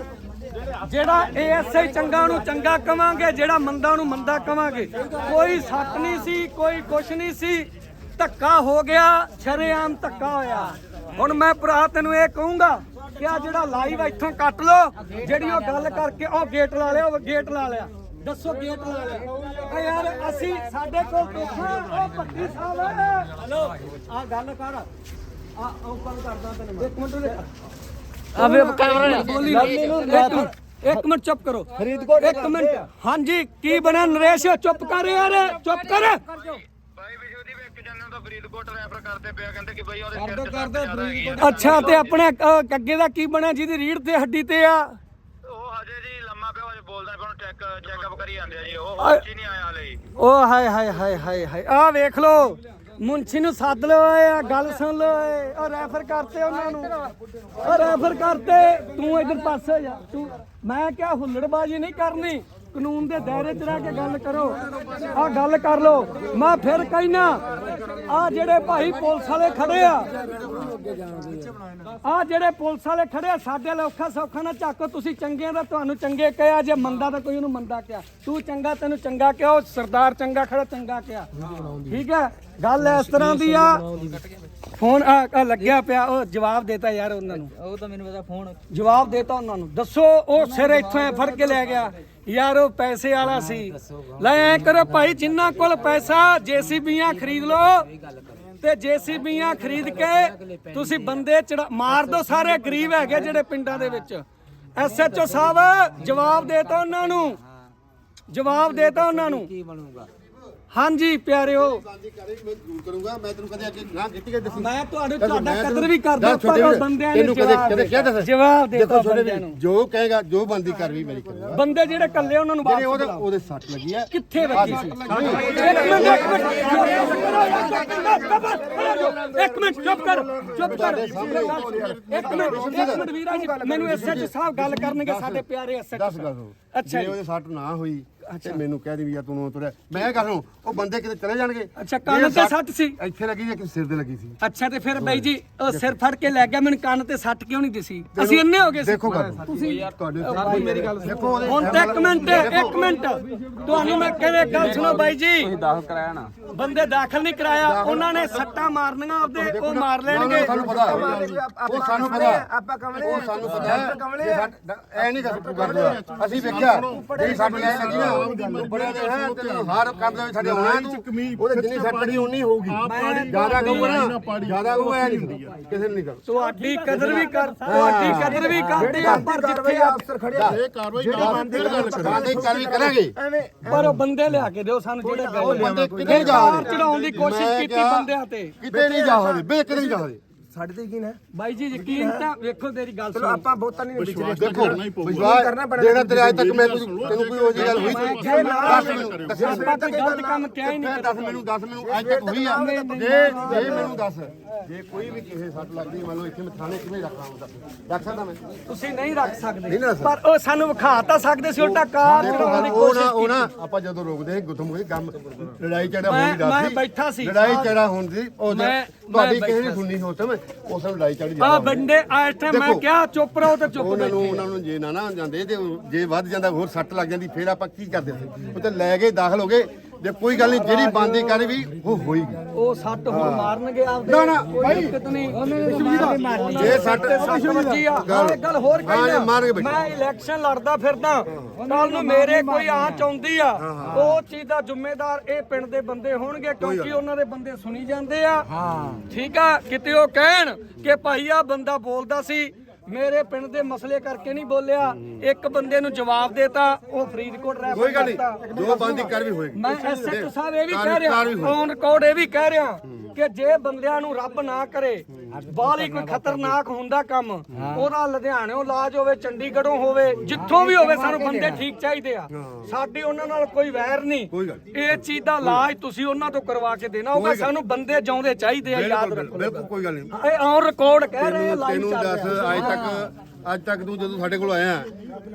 Speaker 1: ਜਿਹੜਾ ਐਸਆਈ ਚੰਗਾ ਨੂੰ ਚੰਗਾ ਕਵਾਂਗੇ ਜਿਹੜਾ ਮੰਦਾ ਨੂੰ ਮੰਦਾ ਕਵਾਂਗੇ। ਕੋਈ ਸੱਟ ਨਹੀਂ ਸੀ ਕੋਈ ਕੁਛ ਨਹੀਂ ਸੀ। ਧੱਕਾ ਹੋ ਗਿਆ ਸ਼ਰੇਆਮ ਧੱਕਾ ਹੋਇਆ। ਹੁਣ ਮੈਂ ਭਰਾ ਤੈਨੂੰ ਇਹ ਕਹੂੰਗਾ ਕਿ ਆ ਜਿਹੜਾ ਲਾਈਵ ਇੱਥੋਂ ਕੱਟ ਲੋ ਜਿਹੜੀ ਉਹ ਗੱਲ ਕਰਕੇ ਉਹ ਗੇਟ ਲਾ ਲਿਆ ਉਹ ਗੇਟ ਲਾ ਲਿਆ। ਦੱਸੋ ਗੇਟ ਲਾ ਲਿਆ। ਆ ਯਾਰ ਅਸੀਂ ਸਾਡੇ ਕੋਲ ਦੇਖਾਂ ਉਹ ਪੱਟੀ ਸਾਹਿਬ ਹਲੋ ਆ ਗੱਲ ਕਰ। ਆ ਉਹ ਗੱਲ ਕਰਦਾ ਤੈਨੂੰ ਇੱਕ ਮਿੰਟ ਦੇ ਅਬੇ ਕੈਮਰਾ ਬੋਲੀ ਇੱਕ ਮਿੰਟ ਚੁੱਪ ਕਰੋ। ਫਰੀਦਕੋਟ ਇੱਕ ਮਿੰਟ। ਹਾਂਜੀ ਕੀ ਬਣਿਆ ਨਰੇਸ਼? ਚੁੱਪ ਕਰ ਯਾਰ ਚੁੱਪ ਕਰ। ਅੱਛਾ ਤੇ ਆਪਣੇ ਕੱਗੇ ਦਾ ਕੀ ਬਣਿਆ ਜਿਹਦੀ ਰੀੜ ਤੇ ਹੱਡੀ ਤੇ ਆ?
Speaker 6: ਉਹ ਹਜੇ ਜੀ ਲੰਮਾ ਪਿਆ ਹਜੇ ਬੋਲਦਾ ਪਿਆ ਉਹਨੂੰ ਚੈੱਕ ਚੈੱਕਅਪ ਕਰੀ ਜਾਂਦੇ ਆ ਜੀ ਉਹ ਨਹੀਂ ਆਇਆ ਹਲੇ।
Speaker 1: ਓ ਹਾਏ ਹਾਏ ਹਾਏ ਹਾਏ ਹਾਏ। ਆ ਵੇਖ ਲੋ ਮੁੰਸ਼ੀ ਨੂੰ ਸੱਦ ਲਓ ਏ ਆ ਗੱਲ ਸੁਣ ਲਓ ਏ ਉਹ ਰੈਫਰ ਕਰਤੇ ਉਹਨਾਂ ਨੂੰ। ਉਹ ਰੈਫਰ ਕਰਤੇ। ਤੂੰ ਇਧਰ ਪਾਸੇ ਜਾ। ਤੂੰ ਮੈਂ ਕਿਹਾ ਹੁੱਲੜਬਾਜੀ ਨਹੀਂ ਕਰਨੀ। ਕਾਨੂੰਨ ਦੇ ਦਾਇਰੇ 'ਚ ਰਹਿ ਕੇ ਗੱਲ ਕਰੋ। ਆ ਗੱਲ ਕਰ ਲੋ ਮੈਂ ਫਿਰ ਕਹਿਣਾ ਆ ਜਿਹੜੇ ਭਾਈ ਪੁਲਿਸ ਵਾਲੇ ਖੜੇ ਆ ਆ ਜਿਹੜੇ ਪੁਲਿਸ ਵਾਲੇ ਖੜੇ ਆ ਸਾਡੇ ਲਈ ਔਖਾ ਸੌਖਾ ਨਾ ਚੱਕੋ ਤੁਸੀਂ ਚੰਗਿਆਂ ਦਾ ਤੁਹਾਨੂੰ ਚੰਗੇ ਕਿਹਾ ਜੇ ਮੰਦਾ ਤਾਂ ਕੋਈ ਉਹਨੂੰ ਮੰਦਾ ਕਿਹਾ। ਤੂੰ ਚੰਗਾ ਤੈਨੂੰ ਚੰਗਾ ਕਿਹਾ ਉਹ ਸਰਦਾਰ ਚੰਗਾ ਖੜਾ ਚੰਗਾ ਕਿਹਾ। ਠੀਕ ਹੈ? ਗੱਲ ਇਸ ਤਰ੍ਹਾਂ ਦੀ ਆ ਫੋਨ ਆ ਲੱਗਿਆ ਪਿਆ ਉਹ ਜਵਾਬ ਦੇਤਾ ਯਾਰ ਉਹਨਾਂ ਨੂੰ।
Speaker 2: ਉਹ ਤਾਂ ਮੈਨੂੰ ਪਤਾ ਫੋਨ।
Speaker 1: ਜਵਾਬ ਦੇਤਾ ਉਹਨਾਂ ਨੂੰ। ਦੱਸੋ ਉਹ ਸਿਰ ਇੱਥੋਂ ਫੜ ਕੇ ਲੈ ਗਿਆ। ਯਾਰ ਉਹ ਪੈਸੇ ਵਾਲਾ ਸੀ। ਲੈ ਐ ਕਰੋ ਭਾਈ ਜਿੰਨਾ ਕੋਲ ਪੈਸਾ ਜੀਸੀਬੀਆਂ ਖਰੀਦ ਲਓ। ਤੇ ਜੀਸੀਬੀਆਂ ਖਰੀਦ ਕੇ ਤੁਸੀਂ ਬੰਦੇ ਚੜਾ ਮਾਰ ਦੋ ਸਾਰੇ ਗਰੀਬ ਹੈਗੇ ਜਿਹੜੇ ਪਿੰਡਾਂ ਦੇ ਵਿੱਚ। ਐਸਐਚਓ ਸਾਹਿਬ ਜਵਾਬ ਦੇਤਾ ਉਹਨਾਂ ਨੂੰ। ਜਵਾਬ ਦੇਤਾ ਉਹਨਾਂ ਨੂੰ।
Speaker 2: ਕੀ ਬਣੂਗਾ?
Speaker 1: ਹਾਂਜੀ ਪਿਆਰਿਓ।
Speaker 5: ਮੈਂ ਜ਼ਰੂਰ ਕਰੂੰਗਾ। ਮੈਂ ਤੈਨੂੰ ਕਦੇ ਅੱਗੇ ਨਾ ਕੀਤੀ ਕਿ ਦੱਸੀ
Speaker 1: ਮੈਂ ਤੁਹਾਡੇ ਤੁਹਾਡਾ ਕਦਰ ਵੀ ਕਰਦਾ ਪਰ ਬੰਦਿਆਂ ਨੇ
Speaker 5: ਤੈਨੂੰ ਕਦੇ
Speaker 1: ਜਵਾਬ
Speaker 5: ਕਦੇ ਕਿਹਾ
Speaker 1: ਦੇ-
Speaker 5: ਦੱਸ
Speaker 1: ਜਵਾਬ ਦੇ
Speaker 5: ਦੇਖੋ ਛੋਟੇ ਵੀਰ, ਜੋ ਕਹੇਗਾ ਜੋ ਬੰਦੀ ਕਰਨੀ ਮੇਰੀ ਕਰੂੰਗਾ।
Speaker 1: ਬੰਦੇ ਜਿਹੜੇ ਕੱਲੇ ਉਹਨਾਂ ਨੂੰ ਵਾਪਸ
Speaker 5: ਉਹਦੇ। ਉਹਦੇ ਸੱਟ ਲੱਗੀ ਹੈ।
Speaker 1: ਕਿੱਥੇ ਵੱਜੀ ਸੀ? ਇੱਕ ਮਿੰਟ ਇੱਕ ਮਿੰਟ ਇੱਕ ਮਿੰਟ ਚੁੱਪ ਕਰ ਚੁੱਪ ਕਰ ਇੱਕ ਮਿੰਟ ਇੱਕ ਮਿੰਟ ਵੀਰਾ ਜੀ ਮੈਨੂੰ ਐਸਐਚ ਸਾਹਿਬ ਗੱਲ ਕਰਨਗੇ ਸਾਡੇ ਪਿਆਰੇ ਐਸਐਚ ਅੱਛਾ
Speaker 5: ਜੀ। ਉਹਦੇ ਸੱਟ ਨਾ ਹੋਈ ਤੇ ਮੈਨੂੰ ਕਹਿ ਦੇ ਵੀ ਯਾਰ ਤੂੰ ਤੁਰਿਆ। ਮੈਂ ਕਹ ਰਿਹਾ ਉਹ ਬੰਦੇ ਕਿਤੇ ਚਲੇ ਜਾਣਗੇ?
Speaker 1: ਅੱਛਾ, ਕੰਨ ਤੇ ਸੱਟ ਸੀ?
Speaker 5: ਇੱਥੇ ਲੱਗੀ ਜਾਂ ਕਿਸੇ ਸਿਰ ਤੇ ਲੱਗੀ ਸੀ।
Speaker 1: ਅੱਛਾ ਤੇ ਫਿਰ ਬਾਈ ਜੀ ਉਹ ਸਿਰ ਫੜ ਕੇ ਲੈ ਗਿਆ ਮੈਨੂੰ ਕੰਨ ਤੇ ਸੱਟ ਕਿਉਂ ਨਹੀਂ ਦਿਸੀ? ਅਸੀਂ ਇੰਨੇ ਹੋ ਗਏ ਸੀ।
Speaker 5: ਦੇਖੋ ਗੱਲ। ਤੁਸੀਂ ਤੁਹਾਡੇ ਮੇਰੀ ਗੱਲ ਦੇਖੋ ਉਹਦੇ
Speaker 1: ਹੁਣ ਤੇ ਇੱਕ ਮਿੰਟ ਇੱਕ ਮਿੰਟ। ਤੁਹਾਨੂੰ ਮੈਂ ਕਹਿੰਦੇ ਗੱਲ ਸੁਣੋ ਬਾਈ ਜੀ?
Speaker 2: ਦਾਖਲ ਕਰਾਇਆ ਨਾ।
Speaker 1: ਬੰਦੇ ਦਾਖਲ ਨਹੀਂ ਕਰਾਇਆ ਉਹਨਾਂ ਨੇ ਸੱਟਾਂ ਮਾਰਨੀਆਂ ਆਪਦੇ ਉਹ ਮਾਰ ਲੈਣਗੇ।
Speaker 5: ਸਾਨੂੰ ਪਤਾ ਉਹ ਸਾਨੂੰ ਪਤਾ
Speaker 3: ਆਪਾਂ ਕਮਲੇ
Speaker 5: ਉਹ ਸਾਨੂੰ ਪਤਾ ਐ ਨਹੀਂ ਕਰ ਅਸੀਂ ਵੇਖਿਆ। ਜਿਹੜੀ ਸਾਡੀ ਐ ਲੱਗੀ ਨਾ ਬੜਿਆ ਦੇ ਹੈ ਤੈਨੂੰ ਹਰ ਕੰਮ ਦੇ ਵਿੱਚ ਸਾਡੇ ਆਉਣਾ ਤੂੰ। ਉਹਦੇ ਜਿੰਨੀ ਸੱਟ ਨਹੀਂ ਉਨੀ ਹੋਊਗੀ। ਜ਼ਿਆਦਾ ਕਹੂਗਾ ਨਾ ਜ਼ਿਆਦਾ ਕਹੂਗਾ ਐ ਨਹੀਂ ਹੁੰਦੀ ਕਿਸੇ ਨੂੰ ਨਹੀਂ ਕਰ
Speaker 1: ਤੁਹਾਡੀ ਕਦਰ ਵੀ ਕਰ ਤੁਹਾਡੀ ਕਦਰ ਵੀ ਕਰਦੇ ਆ ਪਰ ਜਿੱਥੇ ਆ-
Speaker 3: ਅਫਸਰ ਖੜੇ ਆ
Speaker 5: ਇਹ ਕਾਰਵਾਈ ਕਰਾਂਗੇ ਕਾਰਵਾਈ ਕਰਾਂਗੇ।
Speaker 3: ਐਵੇਂ
Speaker 1: ਪਰ ਉਹ ਬੰਦੇ ਲਿਆ ਕੇ ਦਿਓ ਸਾਨੂੰ ਜਿਹੜੇ ਗਏ
Speaker 5: ਬੰਦੇ ਕਿਤੇ ਜਾ
Speaker 1: ਚੜਾਉਣ ਦੀ ਕੋਸ਼ਿਸ਼ ਕੀਤੀ ਬੰਦਿਆਂ ਤੇ।
Speaker 5: ਕਿਤੇ ਨਹੀਂ ਜਾ ਸਕਦੇ ਬੇ ਕਿਤੇ ਨਹੀਂ ਜਾ ਸਕਦੇ
Speaker 3: ਸਾਡੇ ਤੇ ਯਕੀਨ ਹੈ?
Speaker 1: ਬਾਈ ਜੀ ਯਕੀਨ ਤਾਂ ਵੇਖੋ ਤੇਰੀ ਗੱਲ
Speaker 3: ਚਲੋ
Speaker 1: ਸੁਣੋ।
Speaker 3: ਆਪਾਂ ਬਹੁਤਾ ਨਹੀਂ ਵਿਚਾਰੇ
Speaker 5: ਦੇਖੋ ਵਿਸ਼ਵਾਸ ਜਿਹੜਾ ਤੇਰੇ ਅੱਜ ਤੱਕ ਮੈਂ ਤੈਨੂੰ ਤੈਨੂੰ ਕੋਈ ਉਹ ਜਿਹੀ ਗੱਲ ਹੋਈ?
Speaker 3: ਜੇ ਨਾ
Speaker 5: ਦੱਸ ਮੈਨੂੰ। ਦੱਸ
Speaker 1: ਆਪਾਂ ਕੋਈ ਗਲਤ ਕੰਮ ਕਿਹਾ ਹੀ ਨਹੀਂ
Speaker 5: ਫਿਰ ਦੱਸ ਮੈਨੂੰ ਦੱਸ ਮੈਨੂੰ। ਅੱਜ ਤੱਕ ਹੋਈ ਆ। ਜੇ ਜੇ ਮੈਨੂੰ ਦੱਸ। ਜੇ ਕੋਈ ਵੀ ਕਿਸੇ ਸੱਟ ਲੱਗਦੀ ਮੰਨ ਲਓ ਇੱਥੇ ਮੈਂ ਥਾਣੇ ਕਿਵੇਂ ਰੱਖਾਂ ਉਹਦਾ? ਰੱਖ ਸਕਦਾ ਮੈਂ?
Speaker 1: ਤੁਸੀਂ ਨਹੀਂ ਰੱਖ ਸਕਦੇ।
Speaker 5: ਨਹੀਂ
Speaker 1: ਪਰ ਉਹ ਸਾਨੂੰ ਵਿਖਾ ਤਾਂ ਸਕਦੇ ਸੀ ਚੜਾਉਣ ਦੀ
Speaker 5: ਉਹ ਨਾ
Speaker 1: ਕੋਸ਼ਿਸ਼
Speaker 5: ਉਹ ਨਾ ਆਪਾਂ ਜਦੋਂ ਰੋਕਦੇ ਗੁੱਥਮ ਹੋਈ ਕੰਮ ਲੜਾਈ ਝਗੜਾ ਹੋਣ ਦੀ
Speaker 1: ਮੈਂ
Speaker 5: ਡਰ ਸੀ।
Speaker 1: ਬੈਠਾ ਸੀ।
Speaker 5: ਲੜਾਈ ਝਗੜਾ ਹੋਣ ਦੀ ਉਹ
Speaker 1: ਮੈਂ-
Speaker 5: ਤੁਹਾਡੀ ਕਿਸੇ
Speaker 1: ਬੈਠਾ
Speaker 5: ਨੇ ਸੁਣਨੀ ਹੋ ਤਾਂ ਉਸ ਨੂੰ ਲੜਾਈ ਝਗੜੀ
Speaker 1: ਆ ਬੰਦੇ ਆ ਇੱਥੇ ਮੈਂ
Speaker 5: ਦੇਖੋ।
Speaker 1: ਕਿਹਾ ਚੁੱਪ ਰਹੋ ਤੇ ਚੁੱਪ
Speaker 5: ਉਹਨਾਂ ਨੂੰ
Speaker 1: ਬੈਠੇ।
Speaker 5: ਉਹਨਾਂ ਨੂੰ ਜੇ ਨਾ ਨਾ ਜਾਂਦੇ ਤੇ ਉਹ ਜੇ ਵੱਧ ਜਾਂਦਾ ਹੋਰ ਸੱਟ ਲੱਗ ਜਾਂਦੀ ਫਿਰ ਆਪਾਂ ਕੀ ਕਰਦੇ ਸੀ? ਉਹ ਤੇ ਲੈ ਕੇ ਦਾਖਲ ਹੋ ਗਏ। ਜੇ ਕੋਈ ਗੱਲ ਨਹੀਂ ਜਿਹੜੀ ਬੰਦੀ ਕਰ ਵੀ ਉਹ ਹੋਏਗੀ
Speaker 1: ਉਹ ਸੱਟ ਹੁਣ ਮਾਰਨਗੇ ਆਪਦੇ।
Speaker 5: ਨਾ, ਨਾ,
Speaker 1: ਕੋਈ ਦਿੱਕਤ ਨਹੀਂ। ਮਾਰਨੀ
Speaker 5: ਜੇ ਸੱਟ-
Speaker 1: ਸੱਟ ਵੱਜੀ ਆ।
Speaker 5: ਗੱਲ-
Speaker 1: ਆਹ ਇੱਕ ਗੱਲ ਹੋਰ
Speaker 5: ਹਾਂ,
Speaker 1: ਕਹਿੰਦਾ
Speaker 5: ਮਾਰ ਕੇ ਬੈਠੋ।
Speaker 1: ਮੈਂ ਇਲੈਕਸ਼ਨ ਲੜਦਾ ਫਿਰਦਾ। ਕੱਲ ਨੂੰ ਮੇਰੇ ਕੋਈ ਆਂਚ ਆਉਂਦੀ ਆ। ਉਹ ਚੀਜ਼ ਦਾ ਜ਼ਿੰਮੇਦਾਰ ਇਹ ਪਿੰਡ ਦੇ ਬੰਦੇ ਹੋਣਗੇ ਕਿਉਂਕਿ ਉਹਨਾਂ ਦੇ ਬੰਦੇ ਸੁਣੀ ਜਾਂਦੇ ਆ। ਠੀਕ ਆ? ਕਿਤੇ ਉਹ ਕਹਿਣ ਕਿ ਭਾਈ ਆ ਬੰਦਾ ਬੋਲਦਾ ਸੀ ਮੇਰੇ ਪਿੰਡ ਦੇ ਮਸਲੇ ਕਰਕੇ ਨਹੀਂ ਬੋਲਿਆ ਇੱਕ ਬੰਦੇ ਨੂੰ ਜਵਾਬ ਦੇਤਾ ਉਹ ਫਰੀਦਕੋਟ ਰੈਫਰ
Speaker 5: ਕੋਈ ਗੱਲ
Speaker 1: ਕਰਤਾ।
Speaker 5: ਨਹੀਂ ਜੋ ਬੰਦੀ ਕਰ ਵੀ ਹੋਏਗੀ
Speaker 1: ਮੈਂ ਐਸਐਚਓ ਸਾਹਿਬ ਇਹ ਵੀ ਕਹਿ ਰਿਹਾ। ਔਨ ਰਿਕਾਰਡ ਇਹ ਵੀ ਕਹਿ ਰਿਹਾ ਕਿ ਜੇ ਬੰਦਿਆਂ ਨੂੰ ਰੱਬ ਨਾ ਕਰੇ ਬਾਹਲੀ ਕੋਈ ਖਤਰਨਾਕ ਹੁੰਦਾ ਕੰਮ ਉਹਦਾ ਲੁਧਿਆਣਿਓਂ ਇਲਾਜ ਹੋਵੇ ਚੰਡੀਗੜ੍ਹੋਂ ਹੋਵੇ ਜਿੱਥੋਂ ਵੀ ਹੋਵੇ ਸਾਨੂੰ ਬੰਦੇ ਠੀਕ ਚਾਹੀਦੇ ਆ। ਸਾਡੀ ਉਹਨਾਂ ਨਾਲ ਕੋਈ ਵੈਰ ਨਹੀਂ। ਇਹ ਚੀਜ਼ ਦਾ ਇਲਾਜ ਤੁਸੀਂ ਉਹਨਾਂ ਤੋਂ ਕਰਵਾ ਕੇ ਦੇਣਾ ਹੋਗਾ ਸਾਨੂੰ ਬੰਦੇ ਜਿਉਂਦੇ ਚਾਹੀਦੇ ਆ ਯਾਦ ਰੱਖੋ
Speaker 5: ਬਿਲਕੁਲ ਕੋਈ ਗੱਲ ਨਹੀਂ।
Speaker 1: ਇਹ ਔਨ ਰਿਕਾਰਡ ਕਹਿ ਰਹੇ ਆ
Speaker 5: ਤੈਨੂੰ
Speaker 1: ਲਾਈਵ
Speaker 5: ਤੈਨੂੰ
Speaker 1: ਚੱਲ
Speaker 5: ਦੱਸ
Speaker 1: ਰਿਹਾ।
Speaker 5: ਅੱਜ ਤੱਕ ਅੱਜ ਤੱਕ ਤੂੰ ਜਦੋਂ ਸਾਡੇ ਕੋਲ ਆਇਆ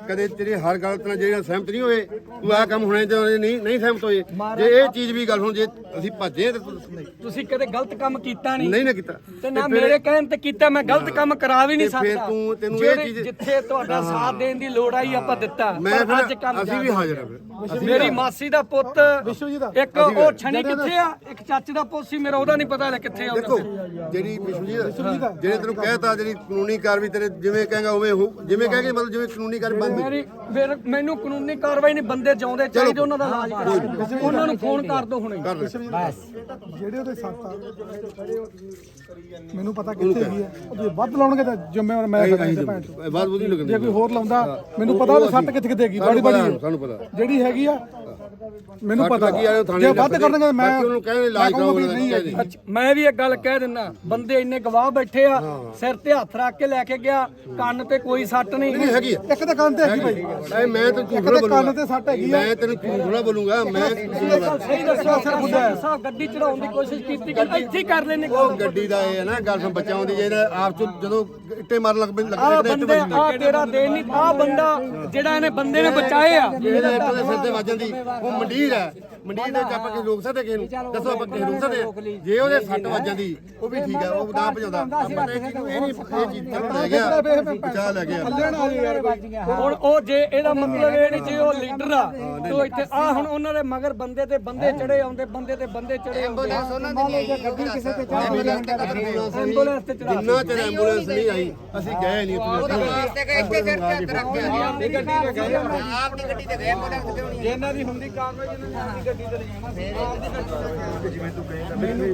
Speaker 5: ਕਦੇ ਤੇਰੀ ਹਰ ਗੱਲ ਨਾਲ ਜਿਹੜੀਆਂ ਸਹਿਮਤ ਨਹੀਂ ਹੋਏ ਤੂੰ ਆਹ ਕੰਮ ਹੋਣੇ ਤੇ ਨਹੀਂ ਨਹੀਂ ਸਹਿਮਤ ਹੋਏ। ਜੇ ਇਹ ਚੀਜ਼ ਵੀ ਗੱਲ ਹੁਣ ਜੇ ਅਸੀਂ ਭੱਜੇ ਤੇ ਤੂੰ
Speaker 1: ਤੁਸੀਂ ਕਦੇ ਗਲਤ ਕੰਮ ਕੀਤਾ ਨਹੀਂ।
Speaker 5: ਨਹੀਂ ਨਾ ਕੀਤਾ।
Speaker 1: ਤੇ ਨਾ ਮੇਰੇ ਕਹਿਣ ਤੇ ਕੀਤਾ ਮੈਂ ਗਲਤ ਕੰਮ ਕਰਾ ਵੀ ਨਹੀਂ
Speaker 5: ਤੇ ਫਿਰ
Speaker 1: ਸਕਦਾ।
Speaker 5: ਤੂੰ- ਤੈਨੂੰ ਇਹ
Speaker 1: ਜਿਹੜੇ-
Speaker 5: ਚੀਜ਼-
Speaker 1: ਜਿੱਥੇ ਤੁਹਾਡਾ ਸਾਥ ਦੇਣ ਦੀ ਲੋੜ ਆਈ ਆਪਾਂ ਦਿੱਤਾ।
Speaker 5: ਮੈਂ
Speaker 1: ਪਰ ਅੱਜ ਕੰਮ
Speaker 5: ਅਸੀਂ ਵੀ। ਹਾਜ਼ਰ ਹਾਂ।
Speaker 1: ਮੇਰੀ ਮਾਸੀ ਦਾ ਪੁੱਤ ਇੱਕ ਉਹ ਛਣੀ ਕਿੱਥੇ ਆ? ਇੱਕ ਚਾਚੇ ਦਾ ਪੁੱਤ ਸੀ ਮੇਰਾ ਉਹਦਾ ਨਹੀਂ ਪਤਾ ਲੈ ਕਿੱਥੇ ਆ।
Speaker 5: ਦੇਖੋ ਜਿਹੜੀ ਵਿਸ਼ਵਜੀਤ ਜਿਹੜੇ ਤੈਨੂੰ ਕਹਿਤਾ ਜਿਹੜੀ ਕਾਨੂੰਨੀ ਕਾਰਵਾਈ ਤੇਰੇ ਜਿਵੇਂ ਕਹੇਗਾ ਉਵੇਂ ਹੋ ਜਿਵੇਂ ਕਹੇਗੇ ਮਤਲਬ ਜਿਵੇਂ ਕਾਨੂੰਨੀ ਕਾਰਵਾਈ ਬੰਦ
Speaker 1: ਮੇਰੀ ਫਿਰ ਮੈਨੂੰ ਕਾਨੂੰਨੀ ਕਾਰਵਾਈ ਨਹੀਂ ਬੰਦੇ ਜਿਉਂਦੇ ਚਾਹੀਦੇ ਉਹਨਾਂ ਦਾ ਇਲਾਜ ਕਰਾ ਉਹਨਾਂ ਨੂੰ ਫੋਨ ਕਰ ਦੋ। ਹੁਣੇ।
Speaker 5: ਕਰ ਲੈ
Speaker 4: ਜਿਹੜੇ ਉਹਦੇ ਸੱਤ ਆ ਮੈਨੂੰ ਪਤਾ ਕਿੱਥੇ ਹੈਗੀ ਆ ਉਹ ਜੇ ਵੱਧ ਲਾਉਣਗੇ ਤਾਂ ਜ਼ਿੰਮੇਵਾਰ ਮੈਂ ਕਰਾਂਗਾ ਭੈਣ ਚੋਦ।
Speaker 5: ਬਾਤ ਬੁੱਧੀ
Speaker 4: ਜੇ
Speaker 5: ਲੱਗਦੀ
Speaker 4: ਕੋਈ ਹੋਰ ਲਾਉਂਦਾ ਮੈਨੂੰ ਪਤਾ ਉਹ ਸੱਟ ਕਿੱਥੇ ਕਿੱਥੇ ਹੈਗੀ ਬੜੀ ਬੜੀ ਹੈ।
Speaker 5: ਸਾਨੂੰ ਪਤਾ।
Speaker 4: ਜਿਹੜੀ ਹੈਗੀ ਆ ਮੈਨੂੰ ਪਤਾ
Speaker 5: ਲੱਗੀ ਆ, ਉਹ ਥਾਣੇ
Speaker 4: ਜੇ ਵੱਧ
Speaker 5: ਕੇ
Speaker 4: ਕਰਨਗੇ ਮੈਂ
Speaker 5: ਬਾਕੀ ਉਹਨੂੰ ਕਹਿੰਦੇ ਇਲਾਜ ਕਰਾਓ,
Speaker 4: ਨਹੀਂ ਹੈਗੀ।
Speaker 1: ਅੱਛਾ, ਮੈਂ ਵੀ ਇੱਕ ਗੱਲ ਕਹਿ ਦਿੰਦਾ ਬੰਦੇ ਇੰਨੇ ਗਵਾਹ ਬੈਠੇ ਆ ਸਿਰ ਤੇ ਹੱਥ ਰੱਖ ਕੇ ਲੈ ਕੇ ਗਿਆ ਕੰਨ ਤੇ ਕੋਈ ਸੱਟ ਨਹੀਂ।
Speaker 5: ਨਹੀਂ ਹੈਗੀ। ਆ
Speaker 4: ਇੱਕ ਤਾਂ ਕੰਨ ਤੇ ਹੈਗੀ ਭਾਈ
Speaker 5: ਐ ਮੈਂ ਤੈਨੂੰ ਝੂਠ
Speaker 4: ਇੱਕ
Speaker 5: ਨਾ
Speaker 4: ਤਾਂ ਕੰਨ ਤੇ ਸੱਟ ਹੈਗੀ ਆ।
Speaker 5: ਮੈਂ ਤੈਨੂੰ ਝੂਠ ਨਾ ਬੋਲੂੰਗਾ ਮੈਂ
Speaker 1: ਸਹੀ ਦੱਸੋ ਸਰ ਬੁੱਢਾ ਸਾਹਿਬ ਗੱਡੀ ਚੜਾਉਣ ਦੀ ਕੋਸ਼ਿਸ਼ ਕੀਤੀ ਕਿ ਇੱਥੇ ਹੀ ਕਰ ਲੈਣੇ
Speaker 5: ਉਹ ਗੱਡੀ ਦਾ ਇਹ ਹੈ ਨਾ ਗੱਲ ਸੁਣ ਬੱਚਾ ਆਉਂਦੀ ਜੇ ਆਪ ਚ ਜਦੋਂ ਇੱਟੇ ਮਾਰਨ ਲੱਗ ਪੈ
Speaker 1: ਆ
Speaker 5: ਲੱਗਦੇ
Speaker 1: ਬੰਦੇ ਆ ਤੇਰਾ ਦੇਣ ਨਹੀਂ ਆ ਬੰਦਾ ਜਿਹੜਾ ਇਹਨੇ ਬੰਦੇ ਨੇ ਬਚਾਏ ਆ
Speaker 5: ਇਹਦੇ ਇੱਟ ਦੇ ਸਿਰ ਤੇ ਵੱਜ ਜਾਂਦੀ। ਉਹ ਮੰਡੀਰ ਹੈ। ਮੰਡੀਰ ਦੇ ਵਿੱਚ ਆਪਾਂ ਕਿਸੇ ਰੋਕ ਸਕਦੇ ਕਿਸੇ ਨੂੰ? ਦੱਸੋ ਆਪਾਂ ਕਿਸੇ ਰੋਕ ਸਕਦੇ? ਜੇ ਉਹਦੇ ਸੱਟ ਵੱਜ ਜਾਂਦੀ ਉਹ ਵੀ ਠੀਕ ਹੈ ਉਹ ਨਾ ਭਜਾਉਂਦਾ। ਆਪਾਂ ਨੇ ਇਹ ਨਹੀਂ ਇਹ ਚੀਜ਼ ਤੱਕ ਲੈ ਗਿਆ ਬਚਾ ਲੈ ਗਿਆ
Speaker 4: ਆ।
Speaker 1: ਹੁਣ ਉਹ ਜੇ ਇਹਦਾ ਮਤਲਬ ਇਹ ਨਹੀਂ ਜੇ ਉਹ ਲੀਡਰ ਆ ਤੋ ਇੱਥੇ ਆ ਹੁਣ ਉਹਨਾਂ ਦੇ ਮਗਰ ਬੰਦੇ ਤੇ ਬੰਦੇ ਚੜੇ ਆਉਂਦੇ ਬੰਦੇ ਤੇ ਬੰਦੇ ਚੜੇ ਆਉਂਦੇ। ਆ।
Speaker 2: ਉਹਨਾਂ ਦੀ ਨਹੀਂ ਆਈ। ਗੱਡੀ ਕਿਸੇ ਤੇ
Speaker 1: ਐਂਬੂਲੈਂਸ ਤੇ ਚੜਾ
Speaker 5: ਜਿੰਨਾ ਚਿਰ ਐਂਬੂਲੈਂਸ ਨਹੀਂ ਆਈ ਅਸੀਂ ਗਏ ਨਹੀਂ ਉੱਥੇ।
Speaker 2: ਵਾਸਤੇ ਗਏ ਇੱਥੇ ਸਿਰ ਤੇ ਰੱਖ ਕੇ ਆਪ ਦੀ ਗੱਡੀ ਤੇ ਗਏ। ਆਪ ਦੀ ਗੱਡੀ ਤੇ ਗਏ ਐਂਬੂਲੈਂਸ ਕਿਉਂ ਨਹੀਂ
Speaker 1: ਇਹਨਾਂ ਦੀ ਹੁੰਦੀ ਕਾਰਵਾਈ ਇਹਨਾਂ ਦੀ